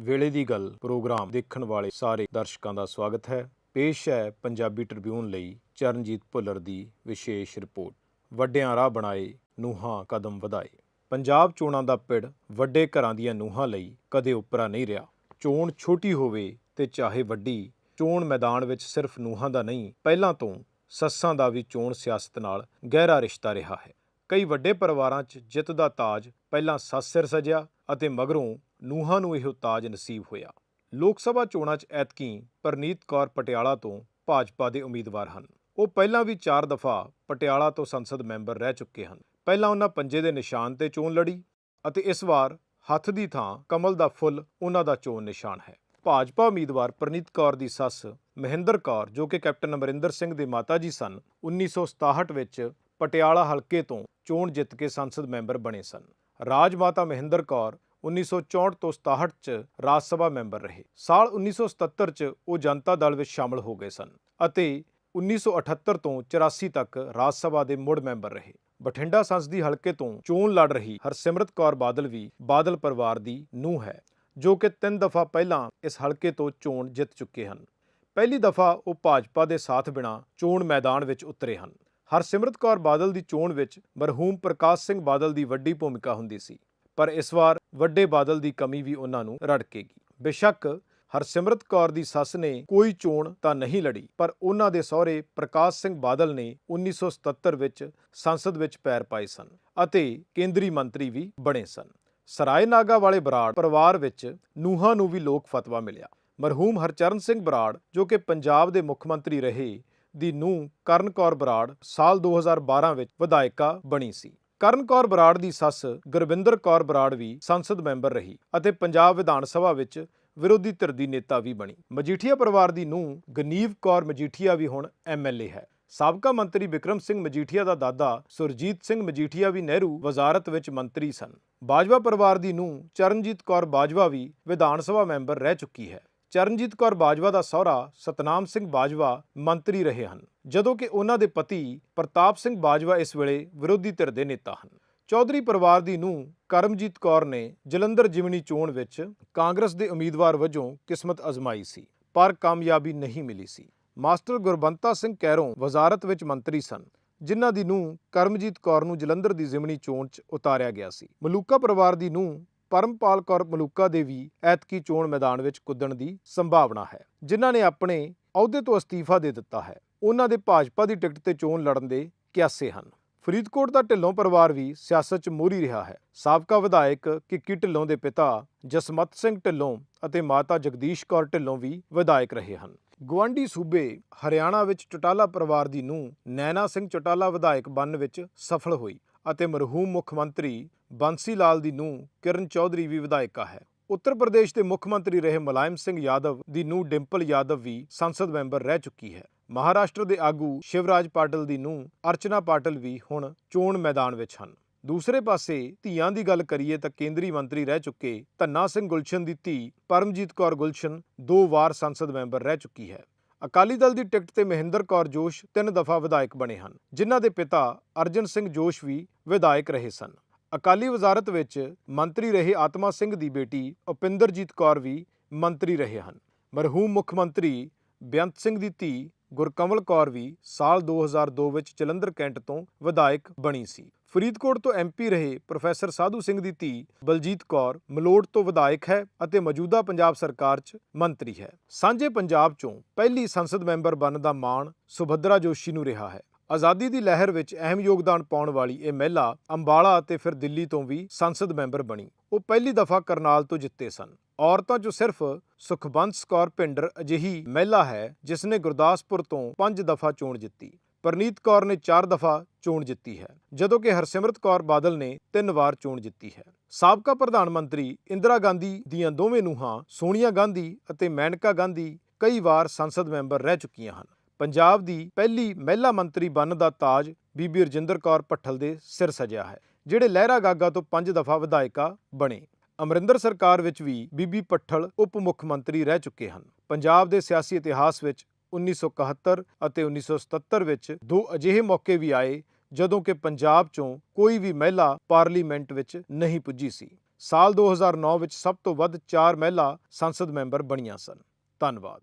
ਵੇਲੇ ਦੀ ਗੱਲ ਪ੍ਰੋਗਰਾਮ ਦੇਖਣ ਵਾਲੇ ਸਾਰੇ ਦਰਸ਼ਕਾਂ ਦਾ ਸਵਾਗਤ ਹੈ। ਪੇਸ਼ ਹੈ ਪੰਜਾਬੀ ਟ੍ਰਿਬਿਊਨ ਲਈ ਚਰਨਜੀਤ ਭੁੱਲਰ ਦੀ ਵਿਸ਼ੇਸ਼ ਰਿਪੋਰਟ। ਵੱਡਿਆਂ ਰਾਹ ਬਣਾਏ ਨੂਹਾਂ ਕਦਮ ਵਧਾਏ। ਪੰਜਾਬ ਚੋਣਾਂ ਦਾ ਪਿੜ ਵੱਡੇ ਘਰਾਂ ਦੀਆਂ ਨੂਹਾਂ ਲਈ ਕਦੇ ਉਪਰਾ ਨਹੀਂ ਰਿਹਾ। ਚੋਣ ਛੋਟੀ ਹੋਵੇ ਤੇ ਚਾਹੇ ਵੱਡੀ, ਚੋਣ ਮੈਦਾਨ ਵਿੱਚ ਸਿਰਫ ਨੂਹਾਂ ਦਾ ਨਹੀਂ, ਪਹਿਲਾਂ ਤੋਂ ਸੱਸਾਂ ਦਾ ਵੀ ਚੋਣ ਸਿਆਸਤ ਨਾਲ ਗਹਿਰਾ ਰਿਸ਼ਤਾ ਰਿਹਾ ਹੈ। ਕਈ ਵੱਡੇ ਪਰਿਵਾਰਾਂ 'ਚ ਜਿੱਤ ਦਾ ਤਾਜ ਪਹਿਲਾਂ ਸੱਸ ਸਿਰ ਸਜਿਆ ਅਤੇ ਮਗਰੋਂ ਨੂਹਾਂ ਨੂੰ ਇਹੋ ਤਾਜ ਨਸੀਬ ਹੋਇਆ। ਲੋਕ ਸਭਾ ਚੋਣਾਂ 'ਚ ਐਤਕੀ ਪਰਨੀਤ ਕੌਰ ਪਟਿਆਲਾ ਤੋਂ ਭਾਜਪਾ ਦੇ ਉਮੀਦਵਾਰ ਹਨ। ਉਹ ਪਹਿਲਾਂ ਵੀ 4 ਦਫਾ ਪਟਿਆਲਾ ਤੋਂ ਸੰਸਦ ਮੈਂਬਰ ਰਹਿ ਚੁੱਕੇ ਹਨ। ਪਹਿਲਾਂ ਉਹਨਾਂ ਪੰਜੇ ਦੇ ਨਿਸ਼ਾਨ ਤੇ ਚੋਣ ਲੜੀ ਅਤੇ ਇਸ ਵਾਰ ਹੱਥ ਦੀ ਥਾਂ ਕਮਲ ਦਾ ਫੁੱਲ ਉਹਨਾਂ ਦਾ ਚੋਣ ਨਿਸ਼ਾਨ ਹੈ। ਭਾਜਪਾ ਉਮੀਦਵਾਰ ਪ੍ਰਨੀਤ ਕੌਰ ਦੀ ਸੱਸ ਮਹਿੰਦਰ ਕੌਰ, ਜੋ ਕਿ ਕੈਪਟਨ ਅਮਰਿੰਦਰ ਸਿੰਘ ਦੇ ਮਾਤਾ ਜੀ ਸਨ 1967 ਵਿੱਚ ਪਟਿਆਲਾ ਹਲਕੇ ਤੋਂ ਚੋਣ ਜਿੱਤ ਕੇ ਸੰਸਦ ਮੈਂਬਰ ਬਣੇ ਸਨ। ਰਾਜ ਮਾਤਾ ਮਹਿੰਦਰ ਕੌਰ 1964 ਤੋਂ 67 ਚ ਰਾਜ ਸਭਾ ਮੈਂਬਰ ਰਹੇ। ਸਾਲ 1977 ਚ ਉਹ ਜਨਤਾ ਦਲ ਵਿੱਚ ਸ਼ਾਮਲ ਹੋ ਗਏ ਸਨ ਅਤੇ 1978 ਤੋਂ 84 ਤੱਕ ਰਾਜ ਸਭਾ ਦੇ ਮੁੜ ਮੈਂਬਰ ਰਹੇ। ਬਠਿੰਡਾ ਸੰਸਦੀ ਹਲਕੇ ਤੋਂ ਚੋਣ ਲੜ ਰਹੀ ਹਰਸਿਮਰਤ ਕੌਰ ਬਾਦਲ ਵੀ ਬਾਦਲ ਪਰਿਵਾਰ ਦੀ ਨੂੰਹ ਹੈ, ਜੋ ਕਿ ਤਿੰਨ ਦਫਾ ਪਹਿਲਾਂ ਇਸ ਹਲਕੇ ਤੋਂ ਚੋਣ ਜਿੱਤ ਚੁੱਕੇ ਹਨ। ਪਹਿਲੀ ਦਫਾ ਉਹ ਭਾਜਪਾ ਦੇ ਸਾਥ ਬਿਨਾ ਚੋਣ ਮੈਦਾਨ ਵਿੱਚ ਉਤਰੇ ਹਨ। ਹਰਸਿਮਰਤ ਕੌਰ ਬਾਦਲ ਦੀ ਚੋਣ ਵਿੱਚ ਮਰਹੂਮ ਪ੍ਰਕਾਸ਼ ਸਿੰਘ ਬਾਦਲ ਦੀ ਵੱਡੀ ਭੂਮਿਕਾ ਹੁੰਦੀ ਸੀ। ਪਰ ਇਸ ਵਾਰ ਵੱਡੇ ਬਾਦਲ ਦੀ ਕਮੀ ਵੀ ਉਹਨਾਂ ਨੂੰ ਰੜਕੇਗੀ। ਬੇਸ਼ੱਕ ਹਰਸਿਮਰਤ ਕੌਰ ਦੀ ਸੱਸ ਨੇ ਕੋਈ ਚੋਣ ਤਾਂ ਨਹੀਂ ਲੜੀ, ਪਰ ਉਹਨਾਂ ਦੇ ਸਹੁਰੇ ਪ੍ਰਕਾਸ਼ ਸਿੰਘ ਬਾਦਲ ਨੇ 1977 ਵਿੱਚ ਸੰਸਦ ਵਿੱਚ ਪੈਰ ਪਾਏ ਸਨ ਅਤੇ ਕੇਂਦਰੀ ਮੰਤਰੀ ਵੀ ਬਣੇ ਸਨ। ਸਰਾਏ ਨਾਗਾ ਵਾਲੇ ਬਰਾੜ ਪਰਿਵਾਰ ਵਿੱਚ ਨੂਹਾਂ ਨੂੰ ਵੀ ਲੋਕ ਫਤਵਾ ਮਿਲਿਆ। ਮਰਹੂਮ ਹਰਚਰਨ ਸਿੰਘ ਬਰਾੜ, ਜੋ ਕਿ ਪੰਜਾਬ ਦੇ ਮੁੱਖ ਮੰਤਰੀ ਰਹੇ, ਦੀ ਨੂੰਹ ਕਰਨ ਕੌਰ ਬਰਾੜ ਸਾਲ 2012 ਵਿੱਚ ਵਿਧਾਇਕਾ ਬਣੀ ਸੀ। ਕਰਨ ਕੌਰ ਬਰਾੜ ਦੀ ਸੱਸ ਗੁਰਵਿੰਦਰ ਕੌਰ ਬਰਾੜ ਵੀ ਸੰਸਦ ਮੈਂਬਰ ਰਹੀ ਅਤੇ ਪੰਜਾਬ ਵਿਧਾਨ ਸਭਾ ਵਿੱਚ ਵਿਰੋਧੀ ਧਿਰ ਦੀ ਨੇਤਾ ਵੀ ਬਣੀ। ਮਜੀਠੀਆ ਪਰਿਵਾਰ ਦੀ ਨੂੰਹ ਗਨੀਵ ਕੌਰ ਮਜੀਠੀਆ ਵੀ ਹੁਣ ਐਮਐਲਏ ਹੈ। ਸਾਬਕਾ ਮੰਤਰੀ ਵਿਕਰਮ ਸਿੰਘ ਮਜੀਠੀਆ ਦਾ ਦਾਦਾ ਸੁਰਜੀਤ ਸਿੰਘ ਮਜੀਠੀਆ ਵੀ ਨਹਿਰੂ ਵਜ਼ਾਰਤ ਵਿੱਚ ਮੰਤਰੀ ਸਨ। ਬਾਜਵਾ ਪਰਿਵਾਰ ਦੀ ਨੂੰਹ ਚਰਨਜੀਤ ਕੌਰ ਬਾਜਵਾ ਵੀ ਵਿਧਾਨ ਸਭਾ ਮੈਂਬਰ ਰਹਿ ਚੁੱਕੀ ਹੈ। ਚਰਨਜੀਤ ਕੌਰ ਬਾਜਵਾ ਦਾ ਸਹੁਰਾ ਸਤਨਾਮ ਸਿੰਘ ਬਾਜਵਾ ਮੰਤਰੀ ਰਹੇ ਹਨ। ਜਦੋਂ ਕਿ ਉਹਨਾਂ ਦੇ ਪਤੀ ਪ੍ਰਤਾਪ ਸਿੰਘ ਬਾਜਵਾ ਇਸ ਵੇਲੇ ਵਿਰੋਧੀ ਧਿਰ ਦੇ ਨੇਤਾ ਹਨ। ਚੌਧਰੀ ਪਰਿਵਾਰ ਦੀ ਨੂੰਹ ਕਰਮਜੀਤ ਕੌਰ ਨੇ ਜਲੰਧਰ ਜਿਮਨੀ ਚੋਣ ਵਿੱਚ ਕਾਂਗਰਸ ਦੇ ਉਮੀਦਵਾਰ ਵਜੋਂ ਕਿਸਮਤ ਅਜ਼ਮਾਈ ਸੀ, ਪਰ ਕਾਮਯਾਬੀ ਨਹੀਂ ਮਿਲੀ ਸੀ। ਮਾਸਟਰ ਗੁਰਬੰਤਾ ਸਿੰਘ ਕੈਰੋਂ ਵਜ਼ਾਰਤ ਵਿੱਚ ਮੰਤਰੀ ਸਨ, ਜਿਨ੍ਹਾਂ ਦੀ ਨੂੰਹ ਕਰਮਜੀਤ ਕੌਰ ਨੂੰ ਜਲੰਧਰ ਦੀ ਜ਼ਿਮਨੀ ਚੋਣ 'ਚ ਉਤਾਰਿਆ ਗਿਆ ਸੀ। ਮਲੂਕਾ ਪਰਿਵਾਰ ਦੀ ਨੂੰਹ ਪਰਮਪਾਲ ਕੌਰ ਮਲੂਕਾ ਦੇ ਵੀ ਐਤਕੀ ਚੋਣ ਮੈਦਾਨ ਵਿੱਚ ਕੁੱਦਣ ਦੀ ਸੰਭਾਵਨਾ ਹੈ, ਜਿਨ੍ਹਾਂ ਨੇ ਆਪਣੇ ਅਹੁਦੇ ਤੋਂ ਅਸਤੀਫਾ ਦੇ ਦਿੱਤਾ ਹੈ। ਉਹਨਾਂ ਦੇ ਭਾਜਪਾ ਦੀ ਟਿਕਟ ਤੇ ਚੋਣ ਲੜਨ ਦੇ ਕਿਆਸੇ ਹਨ। ਫਰੀਦਕੋਟ ਦਾ ਢਿੱਲੋਂ ਪਰਿਵਾਰ ਵੀ ਸਿਆਸਤ 'ਚ ਮੋਹਰੀ ਰਿਹਾ ਹੈ। ਸਾਬਕਾ ਵਿਧਾਇਕ ਕਿੱਕੀ ਢਿੱਲੋਂ ਦੇ ਪਿਤਾ ਜਸਮਤ ਸਿੰਘ ਢਿੱਲੋਂ ਅਤੇ ਮਾਤਾ ਜਗਦੀਸ਼ ਕੌਰ ਢਿੱਲੋਂ ਵੀ ਵਿਧਾਇਕ ਰਹੇ ਹਨ। ਗਵਾਂਡੀ ਸੂਬੇ ਹਰਿਆਣਾ ਵਿੱਚ ਚਟਾਲਾ ਪਰਿਵਾਰ ਦੀ ਨੂੰਹ ਨੈਨਾ ਸਿੰਘ ਚਟਾਲਾ ਵਿਧਾਇਕ ਬਣਨ ਵਿੱਚ ਸਫਲ ਹੋਈ ਅਤੇ ਮਰਹੂਮ ਮੁੱਖ ਮੰਤਰੀ ਬੰਸੀ ਲਾਲ ਦੀ ਨੂੰਹ ਕਿਰਨ ਚੌਧਰੀ ਵੀ ਵਿਧਾਇਕਾ ਹੈ। ਉੱਤਰ ਪ੍ਰਦੇਸ਼ ਦੇ ਮੁੱਖ ਮੰਤਰੀ ਰਹੇ ਮੁਲਾਇਮ ਸਿੰਘ ਯਾਦਵ ਦੀ ਨੂੰਹ ਡਿੰਪਲ ਯਾਦਵ ਵੀ ਸੰਸਦ ਮੈਂਬਰ ਰਹਿ ਚੁੱਕੀ ਹੈ। ਮਹਾਰਾਸ਼ਟਰ ਦੇ ਆਗੂ ਸ਼ਿਵਰਾਜ ਪਾਟਲ ਦੀ ਨੂੰਹ ਅਰਚਨਾ ਪਾਟਲ ਵੀ ਹੁਣ ਚੋਣ ਮੈਦਾਨ ਵਿੱਚ ਹਨ। ਦੂਸਰੇ ਪਾਸੇ ਧੀਆਂ ਦੀ ਗੱਲ ਕਰੀਏ ਤਾਂ ਕੇਂਦਰੀ ਮੰਤਰੀ ਰਹਿ ਚੁੱਕੇ ਧੰਨਾ ਸਿੰਘ ਗੁਲਸ਼ਨ ਦੀ ਧੀ ਪਰਮਜੀਤ ਕੌਰ ਗੁਲਸ਼ਨ ਦੋ ਵਾਰ ਸੰਸਦ ਮੈਂਬਰ ਰਹਿ ਚੁੱਕੀ ਹੈ। ਅਕਾਲੀ ਦਲ ਦੀ ਟਿਕਟ ਤੇ ਮਹਿੰਦਰ ਕੌਰ ਜੋਸ਼ ਤਿੰਨ ਦਫਾ ਵਿਧਾਇਕ ਬਣੇ ਹਨ। ਜਿਨ੍ਹਾਂ ਦੇ ਪਿਤਾ ਅਰਜਨ ਸਿੰਘ ਜੋਸ਼ ਵੀ ਵਿਧਾਇਕ ਰਹੇ ਸਨ। ਅਕਾਲੀ ਵਜ਼ਾਰਤ ਵਿੱਚ ਮੰਤਰੀ ਰਹੇ ਆਤਮਾ ਸਿੰਘ ਦੀ ਬੇਟੀ ਉਪਿੰਦਰਜੀਤ ਕੌਰ ਵੀ ਮੰਤਰੀ ਰਹੇ ਹਨ। ਮਰਹੂਮ ਮੁੱਖ ਮੰਤਰੀ ਬੇਅੰਤ ਸਿੰਘ ਦੀ ਧੀ ਗੁਰਕਮਲ ਕੌਰ ਵੀ ਸਾਲ 2002 ਵਿੱਚ ਜਲੰਧਰ ਕੈਂਟ ਤੋਂ ਵਿਧਾਇਕ ਬਣੀ ਸੀ। ਫਰੀਦਕੋਟ ਤੋਂ ਐਮਪੀ ਰਹੇ ਪ੍ਰੋਫੈਸਰ ਸਾਧੂ ਸਿੰਘ ਦੀ ਧੀ ਬਲਜੀਤ ਕੌਰ ਮਲੋਟ ਤੋਂ ਵਿਧਾਇਕ ਹੈ ਅਤੇ ਮੌਜੂਦਾ ਪੰਜਾਬ ਸਰਕਾਰ 'ਚ ਮੰਤਰੀ ਹੈ। ਸਾਂਝੇ ਪੰਜਾਬ 'ਚੋਂ ਪਹਿਲੀ ਸੰਸਦ ਮੈਂਬਰ ਬਣਨ ਦਾ ਮਾਣ ਸੁਭਦਰਾ ਜੋਸ਼ੀ ਨੂੰ ਰਿਹਾ ਹੈ। ਆਜ਼ਾਦੀ ਦੀ ਲਹਿਰ ਵਿੱਚ ਅਹਿਮ ਯੋਗਦਾਨ ਪਾਉਣ ਵਾਲੀ ਇਹ ਮਹਿਲਾ ਅੰਬਾਲਾ ਅਤੇ ਫਿਰ ਦਿੱਲੀ ਤੋਂ ਵੀ ਸੰਸਦ ਮੈਂਬਰ ਬਣੀ। ਉਹ ਪਹਿਲੀ ਦਫਾ ਕਰਨਾਲ ਤੋਂ ਜਿੱਤੇ ਸਨ। ਔਰਤਾਂ 'ਚੋਂ ਸਿਰਫ ਸੁਖਬੰਸ ਕੌਰ ਭਿੰਡਰ ਅਜਿਹੀ ਮਹਿਲਾ ਹੈ ਜਿਸ ਨੇ ਗੁਰਦਾਸਪੁਰ ਤੋਂ ਪੰਜ ਦਫਾ ਚੋਣ ਜਿੱਤੀ। ਪਰਨੀਤ ਕੌਰ ਨੇ 4 ਦਫਾ ਚੋਣ ਜਿੱਤੀ ਹੈ, ਜਦੋਂ ਕਿ ਹਰਸਿਮਰਤ ਕੌਰ ਬਾਦਲ ਨੇ 3 ਵਾਰ ਚੋਣ ਜਿੱਤੀ ਹੈ। ਸਾਬਕਾ ਪ੍ਰਧਾਨ ਮੰਤਰੀ ਇੰਦਰਾ ਗਾਂਧੀ ਦੀਆਂ ਦੋਵੇਂ ਨੂੰਹਾਂ ਸੋਨੀਆ ਗਾਂਧੀ ਅਤੇ ਮੈਨਕਾ ਗਾਂਧੀ ਕਈ ਵਾਰ ਸੰਸਦ ਮੈਂਬਰ ਰਹਿ ਚੁੱਕੀਆਂ ਹਨ। ਪੰਜਾਬ ਦੀ ਪਹਿਲੀ ਮਹਿਲਾ ਮੰਤਰੀ ਬਣਨ ਦਾ ਤਾਜ ਬੀਬੀ ਰਜਿੰਦਰ ਕੌਰ ਭੱਠਲ ਦੇ ਸਿਰ ਸਜਿਆ ਹੈ, ਜਿਹੜੇ ਲਹਿਰਾ ਗਾਗਾ ਤੋਂ 5 ਦਫਾ ਵਿਧਾਇਕਾ ਬਣੇ। ਅਮਰਿੰਦਰ ਸਰਕਾਰ ਵਿੱਚ ਵੀ ਬੀਬੀ ਭੱਠਲ ਉਪ ਮੁੱਖ ਮੰਤਰੀ ਰਹਿ ਚੁੱਕੇ ਹਨ। ਪੰਜਾਬ ਦੇ ਸਿਆਸੀ ਇਤਿਹਾਸ ਵਿੱਚ 1971 ਅਤੇ 1977 ਵਿੱਚ ਦੋ ਅਜਿਹੇ ਮੌਕੇ ਵੀ ਆਏ ਜਦੋਂ ਕਿ ਪੰਜਾਬ ਚੋਂ ਕੋਈ ਵੀ ਮਹਿਲਾ ਪਾਰਲੀਮੈਂਟ ਵਿੱਚ ਨਹੀਂ ਪੁੱਜੀ ਸੀ। ਸਾਲ 2009 ਵਿੱਚ ਸਭ ਤੋਂ ਵੱਧ 4 ਮਹਿਲਾ ਸੰਸਦ ਮੈਂਬਰ ਬਣੀਆਂ ਸਨ। ਧੰਨਵਾਦ।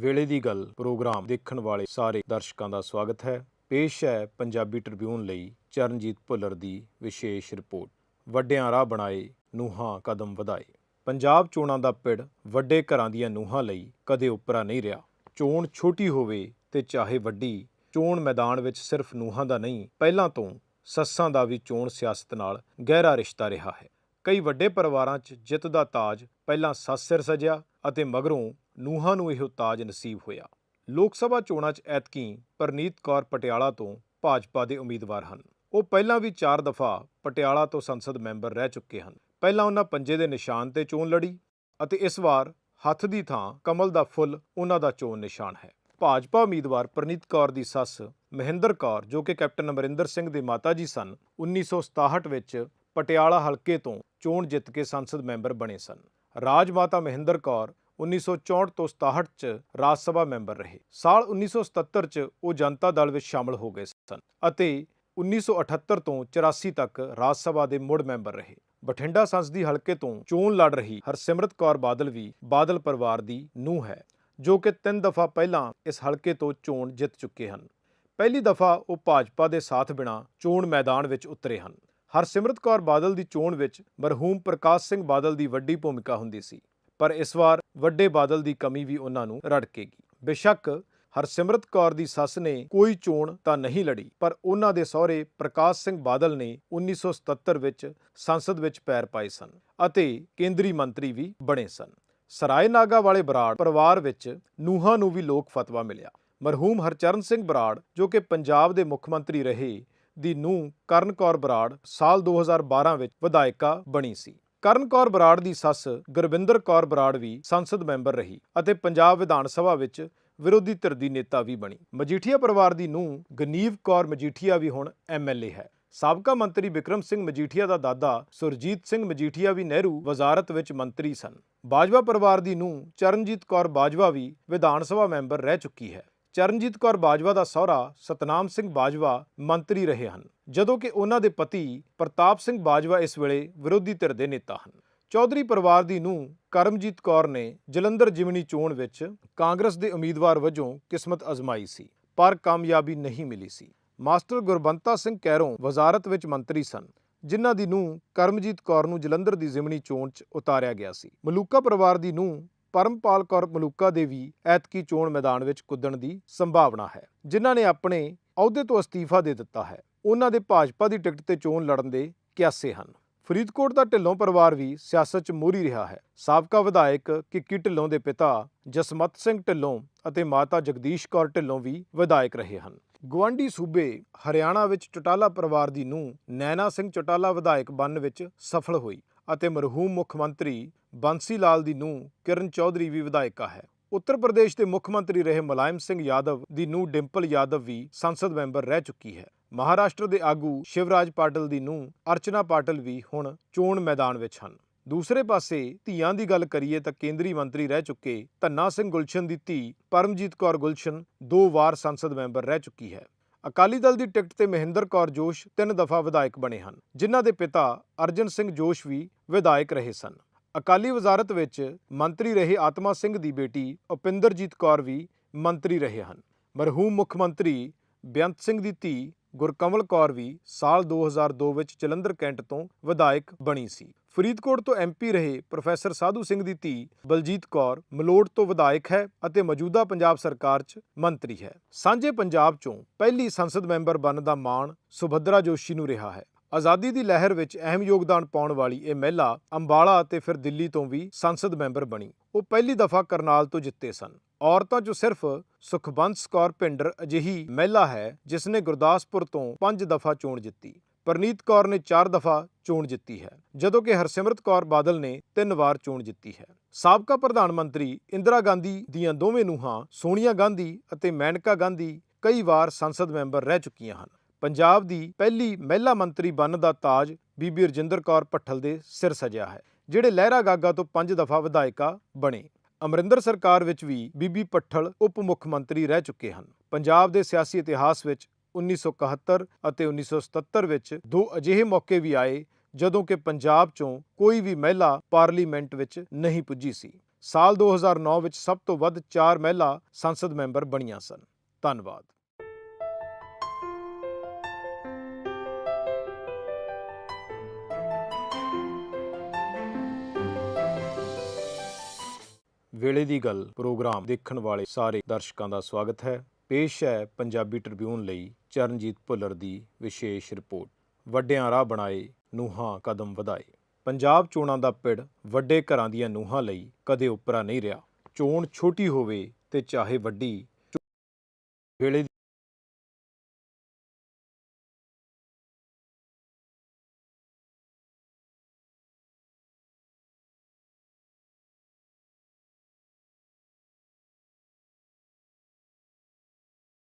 ਵੇਲੇ ਦੀ ਗੱਲ, ਪ੍ਰੋਗਰਾਮ ਦੇਖਣ ਵਾਲੇ ਸਾਰੇ ਦਰਸ਼ਕਾਂ ਦਾ ਸਵਾਗਤ ਹੈ। ਪੇਸ਼ ਹੈ ਪੰਜਾਬੀ ਟ੍ਰਿਬਿਊਨ ਲਈ ਚਰਨਜੀਤ ਭੁੱਲਰ ਦੀ ਵਿਸ਼ੇਸ਼ ਰਿਪੋਰਟ। ਵੱਡਿਆਂ ਰਾਹ ਬਣਾਏ, ਨੂਹਾਂ ਕਦਮ ਵਧਾਏ। ਪੰਜਾਬ ਚੋਣਾਂ ਦਾ ਪਿੜ, ਵੱਡੇ ਘਰਾਂ ਦੀਆਂ ਨੂਹਾਂ ਲਈ ਕਦੇ ਉਪਰਾ ਨਹੀਂ ਰਿਹਾ। ਚੋਣ ਛੋਟੀ ਹੋਵੇ ਤੇ ਚਾਹੇ ਵੱਡੀ, ਚੋਣ ਮੈਦਾਨ ਵਿੱਚ ਸਿਰਫ ਨੂਹਾਂ ਦਾ ਨਹੀਂ, ਪਹਿਲਾਂ ਤੋਂ ਸੱਸਾਂ ਦਾ ਵੀ ਚੋਣ ਸਿਆਸਤ ਨਾਲ ਗਹਿਰਾ ਰਿਸ਼ਤਾ ਰਿਹਾ ਹੈ। ਕਈ ਵੱਡੇ ਪਰਿਵਾਰਾਂ 'ਚ ਜਿੱਤ ਦਾ ਤਾਜ ਪਹਿਲਾਂ ਸੱਸ ਸਿਰ ਸਜਿਆ ਅਤੇ ਮਗਰੋਂ ਨੂਹਾਂ ਨੂੰ ਇਹੋ ਤਾਜ ਨਸੀਬ ਹੋਇਆ। ਲੋਕ ਸਭਾ ਚੋਣਾਂ 'ਚ ਐਤਕੀ ਪਰਨੀਤ ਕੌਰ ਪਟਿਆਲਾ ਤੋਂ ਭਾਜਪਾ ਦੇ ਉਮੀਦਵਾਰ ਹਨ। ਉਹ ਪਹਿਲਾਂ ਵੀ 4 ਦਫਾ ਪਟਿਆਲਾ ਤੋਂ ਸੰਸਦ ਮੈਂਬਰ ਰਹਿ ਚੁੱਕੇ ਹਨ। ਪਹਿਲਾਂ ਉਹਨਾਂ ਪੰਜੇ ਦੇ ਨਿਸ਼ਾਨ ਤੇ ਚੋਣ ਲੜੀ ਅਤੇ ਇਸ ਵਾਰ ਹੱਥ ਦੀ ਥਾਂ ਕਮਲ ਦਾ ਫੁੱਲ ਉਹਨਾਂ ਦਾ ਚੋਣ ਨਿਸ਼ਾਨ ਹੈ। ਭਾਜਪਾ ਉਮੀਦਵਾਰ ਪਰਨੀਤ ਕੌਰ ਦੀ ਸੱਸ ਮਹਿੰਦਰ ਕੌਰ, ਜੋ ਕਿ ਕੈਪਟਨ ਅਮਰਿੰਦਰ ਸਿੰਘ ਦੇ ਮਾਤਾ ਜੀ ਸਨ 1967 ਵਿੱਚ ਪਟਿਆਲਾ ਹਲਕੇ ਤੋਂ ਚੋਣ ਜਿੱਤ ਕੇ ਸੰਸਦ ਮੈਂਬਰ ਬਣੇ ਸਨ। ਰਾਜ ਮਾਤਾ ਮਹਿੰਦਰ ਕੌਰ 1964 ਤੋਂ 67 ਚ ਰਾਜ ਸਭਾ ਮੈਂਬਰ ਰਹੇ। ਸਾਲ 1977 ਚ ਉਹ ਜਨਤਾ ਦਲ ਵਿੱਚ ਸ਼ਾਮਲ ਹੋ ਗਏ ਸਨ ਅਤੇ 1978 ਤੋਂ 84 ਤੱਕ ਰਾਜ ਸਭਾ ਦੇ ਮੁੜ ਮੈਂਬਰ ਰਹੇ। ਬਠਿੰਡਾ ਸੰਸਦੀ ਹਲਕੇ ਤੋਂ ਚੋਣ ਲੜ ਰਹੀ ਹਰਸਿਮਰਤ ਕੌਰ ਬਾਦਲ ਵੀ ਬਾਦਲ ਪਰਿਵਾਰ ਦੀ ਨੂੰਹ ਹੈ, ਜੋ ਕਿ ਤਿੰਨ ਦਫਾ ਪਹਿਲਾਂ ਇਸ ਹਲਕੇ ਤੋਂ ਚੋਣ ਜਿੱਤ ਚੁੱਕੇ ਹਨ। ਪਹਿਲੀ ਦਫਾ ਉਹ ਭਾਜਪਾ ਦੇ ਸਾਥ ਬਿਨਾ ਚੋਣ ਮੈਦਾਨ ਵਿੱਚ ਉਤਰੇ ਹਨ। ਹਰਸਿਮਰਤ ਕੌਰ ਬਾਦਲ ਦੀ ਚੋਣ ਵਿੱਚ ਮਰਹੂਮ ਪ੍ਰਕਾਸ਼ ਸਿੰਘ ਬਾਦਲ ਦੀ ਵੱਡੀ ਭੂਮਿਕਾ ਹੁੰਦੀ ਸੀ, ਪਰ ਇਸ ਵਾਰ ਵੱਡੇ ਬਾਦਲ ਦੀ ਕਮੀ ਵੀ ਉਹਨਾਂ ਨੂੰ ਰੜਕੇਗੀ। ਬੇਸ਼ੱਕ ਹਰਸਿਮਰਤ ਕੌਰ ਦੀ ਸੱਸ ਨੇ ਕੋਈ ਚੋਣ ਤਾਂ ਨਹੀਂ ਲੜੀ, ਪਰ ਉਹਨਾਂ ਦੇ ਸਹੁਰੇ ਪ੍ਰਕਾਸ਼ ਸਿੰਘ ਬਾਦਲ ਨੇ 1977 ਵਿੱਚ ਸੰਸਦ ਵਿੱਚ ਪੈਰ ਪਾਏ ਸਨ ਅਤੇ ਕੇਂਦਰੀ ਮੰਤਰੀ ਵੀ ਬਣੇ ਸਨ। ਸਰਾਏ ਨਾਗਾ ਵਾਲੇ ਬਰਾੜ ਪਰਿਵਾਰ ਵਿੱਚ ਨੂਹਾਂ ਨੂੰ ਵੀ ਲੋਕ ਫਤਵਾ ਮਿਲਿਆ। ਮਰਹੂਮ ਹਰਚਰਨ ਸਿੰਘ ਬਰਾੜ, ਜੋ ਕਿ ਪੰਜਾਬ ਦੇ ਮੁੱਖ ਮੰਤਰੀ ਰਹੇ, ਦੀ ਨੂੰਹ ਕਰਨ ਕੌਰ ਬਰਾੜ ਸਾਲ 2012 ਵਿੱਚ ਵਿਧਾਇਕਾ ਬਣੀ ਸੀ। ਕਰਨ ਕੌਰ ਬਰਾੜ ਦੀ ਸੱਸ ਗੁਰਵਿੰਦਰ ਕੌਰ ਬਰਾੜ ਵੀ ਸੰਸਦ ਮੈਂਬਰ ਰਹੀ ਅਤੇ ਪੰਜਾਬ ਵਿਧਾਨ ਸਭਾ ਵਿੱਚ ਵਿਰੋਧੀ ਧਿਰ ਦੀ ਨੇਤਾ ਵੀ ਬਣੀ। ਮਜੀਠੀਆ ਪਰਿਵਾਰ ਦੀ ਨੂੰਹ ਗਨੀਵ ਕੌਰ ਮਜੀਠੀਆ ਵੀ ਹੁਣ ਐਮਐਲਏ ਹੈ। ਸਾਬਕਾ ਮੰਤਰੀ ਵਿਕਰਮ ਸਿੰਘ ਮਜੀਠੀਆ ਦਾ ਦਾਦਾ ਸੁਰਜੀਤ ਸਿੰਘ ਮਜੀਠੀਆ ਵੀ ਨਹਿਰੂ ਵਜ਼ਾਰਤ ਵਿੱਚ ਮੰਤਰੀ ਸਨ। ਬਾਜਵਾ ਪਰਿਵਾਰ ਦੀ ਨੂੰਹ ਚਰਨਜੀਤ ਕੌਰ ਬਾਜਵਾ ਵੀ ਵਿਧਾਨ ਸਭਾ ਮੈਂਬਰ ਰਹਿ ਚੁੱਕੀ ਹੈ। ਚਰਨਜੀਤ ਕੌਰ ਬਾਜਵਾ ਦਾ ਸਹੁਰਾ ਸਤਨਾਮ ਸਿੰਘ ਬਾਜਵਾ ਮੰਤਰੀ ਰਹੇ ਹਨ, ਜਦੋਂ ਕਿ ਉਹਨਾਂ ਦੇ ਪਤੀ ਪ੍ਰਤਾਪ ਸਿੰਘ ਬਾਜਵਾ ਇਸ ਵੇਲੇ ਵਿਰੋਧੀ ਧਿਰ ਦੇ ਨੇਤਾ ਹਨ। ਚੌਧਰੀ ਪਰਿਵਾਰ ਦੀ ਨੂੰਹ ਕਰਮਜੀਤ ਕੌਰ ਨੇ ਜਲੰਧਰ ਜਿਮਨੀ ਚੋਣ ਵਿੱਚ ਕਾਂਗਰਸ ਦੇ ਉਮੀਦਵਾਰ ਵਜੋਂ ਕਿਸਮਤ ਅਜ਼ਮਾਈ ਸੀ, ਪਰ ਕਾਮਯਾਬੀ ਨਹੀਂ ਮਿਲੀ ਸੀ। ਮਾਸਟਰ ਗੁਰਬੰਤਾ ਸਿੰਘ ਕੈਰੋਂ ਵਜ਼ਾਰਤ ਵਿੱਚ ਮੰਤਰੀ ਸਨ, ਜਿਨ੍ਹਾਂ ਦੀ ਨੂੰਹ ਕਰਮਜੀਤ ਕੌਰ ਨੂੰ ਜਲੰਧਰ ਦੀ ਜ਼ਿਮਨੀ ਚੋਣ 'ਚ ਉਤਾਰਿਆ ਗਿਆ ਸੀ। ਮਲੂਕਾ ਪਰਿਵਾਰ ਦੀ ਨੂੰਹ ਪਰਮਪਾਲ ਕੌਰ ਮਲੂਕਾ ਦੇ ਵੀ ਐਤਕੀ ਚੋਣ ਮੈਦਾਨ ਵਿੱਚ ਕੁੱਦਣ ਦੀ ਸੰਭਾਵਨਾ ਹੈ, ਜਿਨ੍ਹਾਂ ਨੇ ਆਪਣੇ ਅਹੁਦੇ ਤੋਂ ਅਸਤੀਫਾ ਦੇ ਦਿੱਤਾ ਹੈ। ਉਹਨਾਂ ਦੇ ਭਾਜਪਾ ਦੀ ਟਿਕਟ ਤੇ ਚੋਣ ਲੜਨ ਦੇ ਕਿਆਸੇ ਹਨ। ਫਰੀਦਕੋਟ ਦਾ ਢਿੱਲੋਂ ਪਰਿਵਾਰ ਵੀ ਸਿਆਸਤ 'ਚ ਮੋਹਰੀ ਰਿਹਾ ਹੈ। ਸਾਬਕਾ ਵਿਧਾਇਕ ਕਿੱਕੀ ਢਿੱਲੋਂ ਦੇ ਪਿਤਾ ਜਸਮਤ ਸਿੰਘ ਢਿੱਲੋਂ ਅਤੇ ਮਾਤਾ ਜਗਦੀਸ਼ ਕੌਰ ਢਿੱਲੋਂ ਵੀ ਵਿਧਾਇਕ ਰਹੇ ਹਨ। ਗਵਾਂਡੀ ਸੂਬੇ ਹਰਿਆਣਾ ਵਿੱਚ ਚਟਾਲਾ ਪਰਿਵਾਰ ਦੀ ਨੂੰਹ ਨੈਣਾ ਸਿੰਘ ਚਟਾਲਾ ਵਿਧਾਇਕ ਬਣਨ ਵਿੱਚ ਸਫਲ ਹੋਈ। ਅਤੇ ਮਰਹੂਮ ਮੁੱਖ ਮੰਤਰੀ ਬੰਸੀ ਲਾਲ ਦੀ ਨੂੰਹ ਕਿਰਨ ਚੌਧਰੀ ਵੀ ਵਿਧਾਇਕਾ ਹੈ। ਉੱਤਰ ਪ੍ਰਦੇਸ਼ ਦੇ ਮੁੱਖ ਮੰਤਰੀ ਰਹੇ ਮੁਲਾਇਮ ਸਿੰਘ ਯਾਦਵ ਦੀ ਨੂੰਹ ਡਿੰਪਲ ਯਾਦਵ ਵੀ ਸੰਸਦ ਮੈਂਬਰ ਰਹਿ ਚੁੱਕੀ ਹੈ। ਮਹਾਰਾਸ਼ਟਰ ਦੇ ਆਗੂ ਸ਼ਿਵਰਾਜ ਪਾਟਲ ਦੀ ਨੂੰਹ ਅਰਚਨਾ ਪਾਟਲ ਵੀ ਹੁਣ ਚੋਣ ਮੈਦਾਨ ਵਿੱਚ ਹਨ। ਦੂਸਰੇ ਪਾਸੇ ਧੀਆਂ ਦੀ ਗੱਲ ਕਰੀਏ ਤਾਂ ਕੇਂਦਰੀ ਮੰਤਰੀ ਰਹਿ ਚੁੱਕੇ ਧੰਨਾ ਸਿੰਘ ਗੁਲਸ਼ਨ ਦੀ ਧੀ ਪਰਮਜੀਤ ਕੌਰ ਗੁਲਸ਼ਨ ਦੋ ਵਾਰ ਸੰਸਦ ਮੈਂਬਰ ਰਹਿ ਚੁੱਕੀ ਹੈ। ਅਕਾਲੀ ਦਲ ਦੀ ਟਿਕਟ ਤੇ ਮਹਿੰਦਰ ਕੌਰ ਜੋਸ਼ ਤਿੰਨ ਦਫਾ ਵਿਧਾਇਕ ਬਣੇ ਹਨ, ਜਿਨ੍ਹਾਂ ਦੇ ਪਿਤਾ ਅਰਜਨ ਸਿੰਘ ਜੋਸ਼ ਵੀ ਵਿਧਾਇਕ ਰਹੇ ਸਨ। ਅਕਾਲੀ ਵਜ਼ਾਰਤ ਵਿੱਚ ਮੰਤਰੀ ਰਹੇ ਆਤਮਾ ਸਿੰਘ ਦੀ ਬੇਟੀ ਉਪਿੰਦਰਜੀਤ ਕੌਰ ਵੀ ਮੰਤਰੀ ਰਹੇ ਹਨ। ਮਰਹੂਮ ਮੁੱਖ ਮੰਤਰੀ ਬੇਅੰਤ ਸਿੰਘ ਦੀ ਧੀ ਗੁਰਕਮਲ ਕੌਰ ਵੀ ਸਾਲ 2002 ਵਿੱਚ ਜਲੰਧਰ ਕੈਂਟ ਤੋਂ ਵਿਧਾਇਕ ਬਣੀ ਸੀ। ਫਰੀਦਕੋਟ ਤੋਂ ਐਮਪੀ ਰਹੇ ਪ੍ਰੋਫੈਸਰ ਸਾਧੂ ਸਿੰਘ ਦੀ ਧੀ ਬਲਜੀਤ ਕੌਰ ਮਲੋਟ ਤੋਂ ਵਿਧਾਇਕ ਹੈ ਅਤੇ ਮੌਜੂਦਾ ਪੰਜਾਬ ਸਰਕਾਰ 'ਚ ਮੰਤਰੀ ਹੈ। ਸਾਂਝੇ ਪੰਜਾਬ 'ਚੋਂ ਪਹਿਲੀ ਸੰਸਦ ਮੈਂਬਰ ਬਣਨ ਦਾ ਮਾਣ ਸੁਭਦਰਾ ਜੋਸ਼ੀ ਨੂੰ ਰਿਹਾ ਹੈ। ਆਜ਼ਾਦੀ ਦੀ ਲਹਿਰ ਵਿੱਚ ਅਹਿਮ ਯੋਗਦਾਨ ਪਾਉਣ ਵਾਲੀ ਇਹ ਮਹਿਲਾ ਅੰਬਾਲਾ ਅਤੇ ਫਿਰ ਦਿੱਲੀ ਤੋਂ ਵੀ ਸੰਸਦ ਮੈਂਬਰ ਬਣੀ। ਉਹ ਪਹਿਲੀ ਦਫਾ ਕਰਨਾਲ ਤੋਂ ਜਿੱਤੇ ਸਨ। ਔਰਤਾਂ 'ਚੋਂ ਸਿਰਫ ਸੁਖਬੰਸ ਕੌਰ ਭਿੰਡਰ ਅਜਿਹੀ ਮਹਿਲਾ ਹੈ ਜਿਸ ਨੇ ਗੁਰਦਾਸਪੁਰ ਤੋਂ ਪੰਜ ਦਫਾ ਚੋਣ ਜਿੱਤੀ। ਪਰਨੀਤ ਕੌਰ ਨੇ 4 ਦਫਾ ਚੋਣ ਜਿੱਤੀ ਹੈ, ਜਦੋਂ ਕਿ ਹਰਸਿਮਰਤ ਕੌਰ ਬਾਦਲ ਨੇ 3 ਵਾਰ ਚੋਣ ਜਿੱਤੀ ਹੈ। ਸਾਬਕਾ ਪ੍ਰਧਾਨ ਮੰਤਰੀ ਇੰਦਰਾ ਗਾਂਧੀ ਦੀਆਂ ਦੋਵੇਂ ਨੂੰਹਾਂ ਸੋਨੀਆ ਗਾਂਧੀ ਅਤੇ ਮੈਨਕਾ ਗਾਂਧੀ ਕਈ ਵਾਰ ਸੰਸਦ ਮੈਂਬਰ ਰਹਿ ਚੁੱਕੀਆਂ ਹਨ। ਪੰਜਾਬ ਦੀ ਪਹਿਲੀ ਮਹਿਲਾ ਮੰਤਰੀ ਬਣਨ ਦਾ ਤਾਜ ਬੀਬੀ ਰਜਿੰਦਰ ਕੌਰ ਭੱਠਲ ਦੇ ਸਿਰ ਸਜਿਆ ਹੈ, ਜਿਹੜੇ ਲਹਿਰਾ ਗਾਗਾ ਤੋਂ ਪੰਜ ਦਫਾ ਵਿਧਾਇਕਾ ਬਣੇ। ਅਮਰਿੰਦਰ ਸਰਕਾਰ ਵਿੱਚ ਵੀ ਬੀਬੀ ਭੱਠਲ ਉਪ ਮੁੱਖ ਮੰਤਰੀ ਰਹਿ ਚੁੱਕੇ ਹਨ। ਪੰਜਾਬ ਦੇ ਸਿਆਸੀ ਇਤਿਹਾਸ ਵਿੱਚ 1971 ਅਤੇ 1977 ਵਿੱਚ ਦੋ ਅਜਿਹੇ ਮੌਕੇ ਵੀ ਆਏ ਜਦੋਂ ਕਿ ਪੰਜਾਬ 'ਚੋਂ ਕੋਈ ਵੀ ਮਹਿਲਾ ਪਾਰਲੀਮੈਂਟ ਵਿੱਚ ਨਹੀਂ ਪੁੱਜੀ ਸੀ। ਸਾਲ 2009 ਵਿੱਚ ਸਭ ਤੋਂ ਵੱਧ 4 ਮਹਿਲਾ ਸੰਸਦ ਮੈਂਬਰ ਬਣੀਆਂ ਸਨ। ਧੰਨਵਾਦ। ਵੇਲੇ ਦੀ ਗੱਲ ਪ੍ਰੋਗਰਾਮ ਦੇਖਣ ਵਾਲੇ ਸਾਰੇ ਦਰਸ਼ਕਾਂ ਦਾ ਸਵਾਗਤ ਹੈ। ਪੇਸ਼ ਹੈ ਪੰਜਾਬੀ ਟ੍ਰਿਬਿਊਨ ਲਈ ਚਰਨਜੀਤ ਭੁੱਲਰ ਦੀ ਵਿਸ਼ੇਸ਼ ਰਿਪੋਰਟ। ਵੱਡਿਆਂ ਰਾਹ ਬਣਾਏ ਨੂਹਾਂ ਕਦਮ ਵਧਾਏ। ਪੰਜਾਬ ਚੋਣਾਂ ਦਾ ਪਿੜ ਵੱਡੇ ਘਰਾਂ ਦੀਆਂ ਨੂਹਾਂ ਲਈ ਕਦੇ ਉਪਰਾ ਨਹੀਂ ਰਿਹਾ। ਚੋਣ ਛੋਟੀ ਹੋਵੇ ਤੇ ਚਾਹੇ ਵੱਡੀ ਵੇਲੇ ਦੀ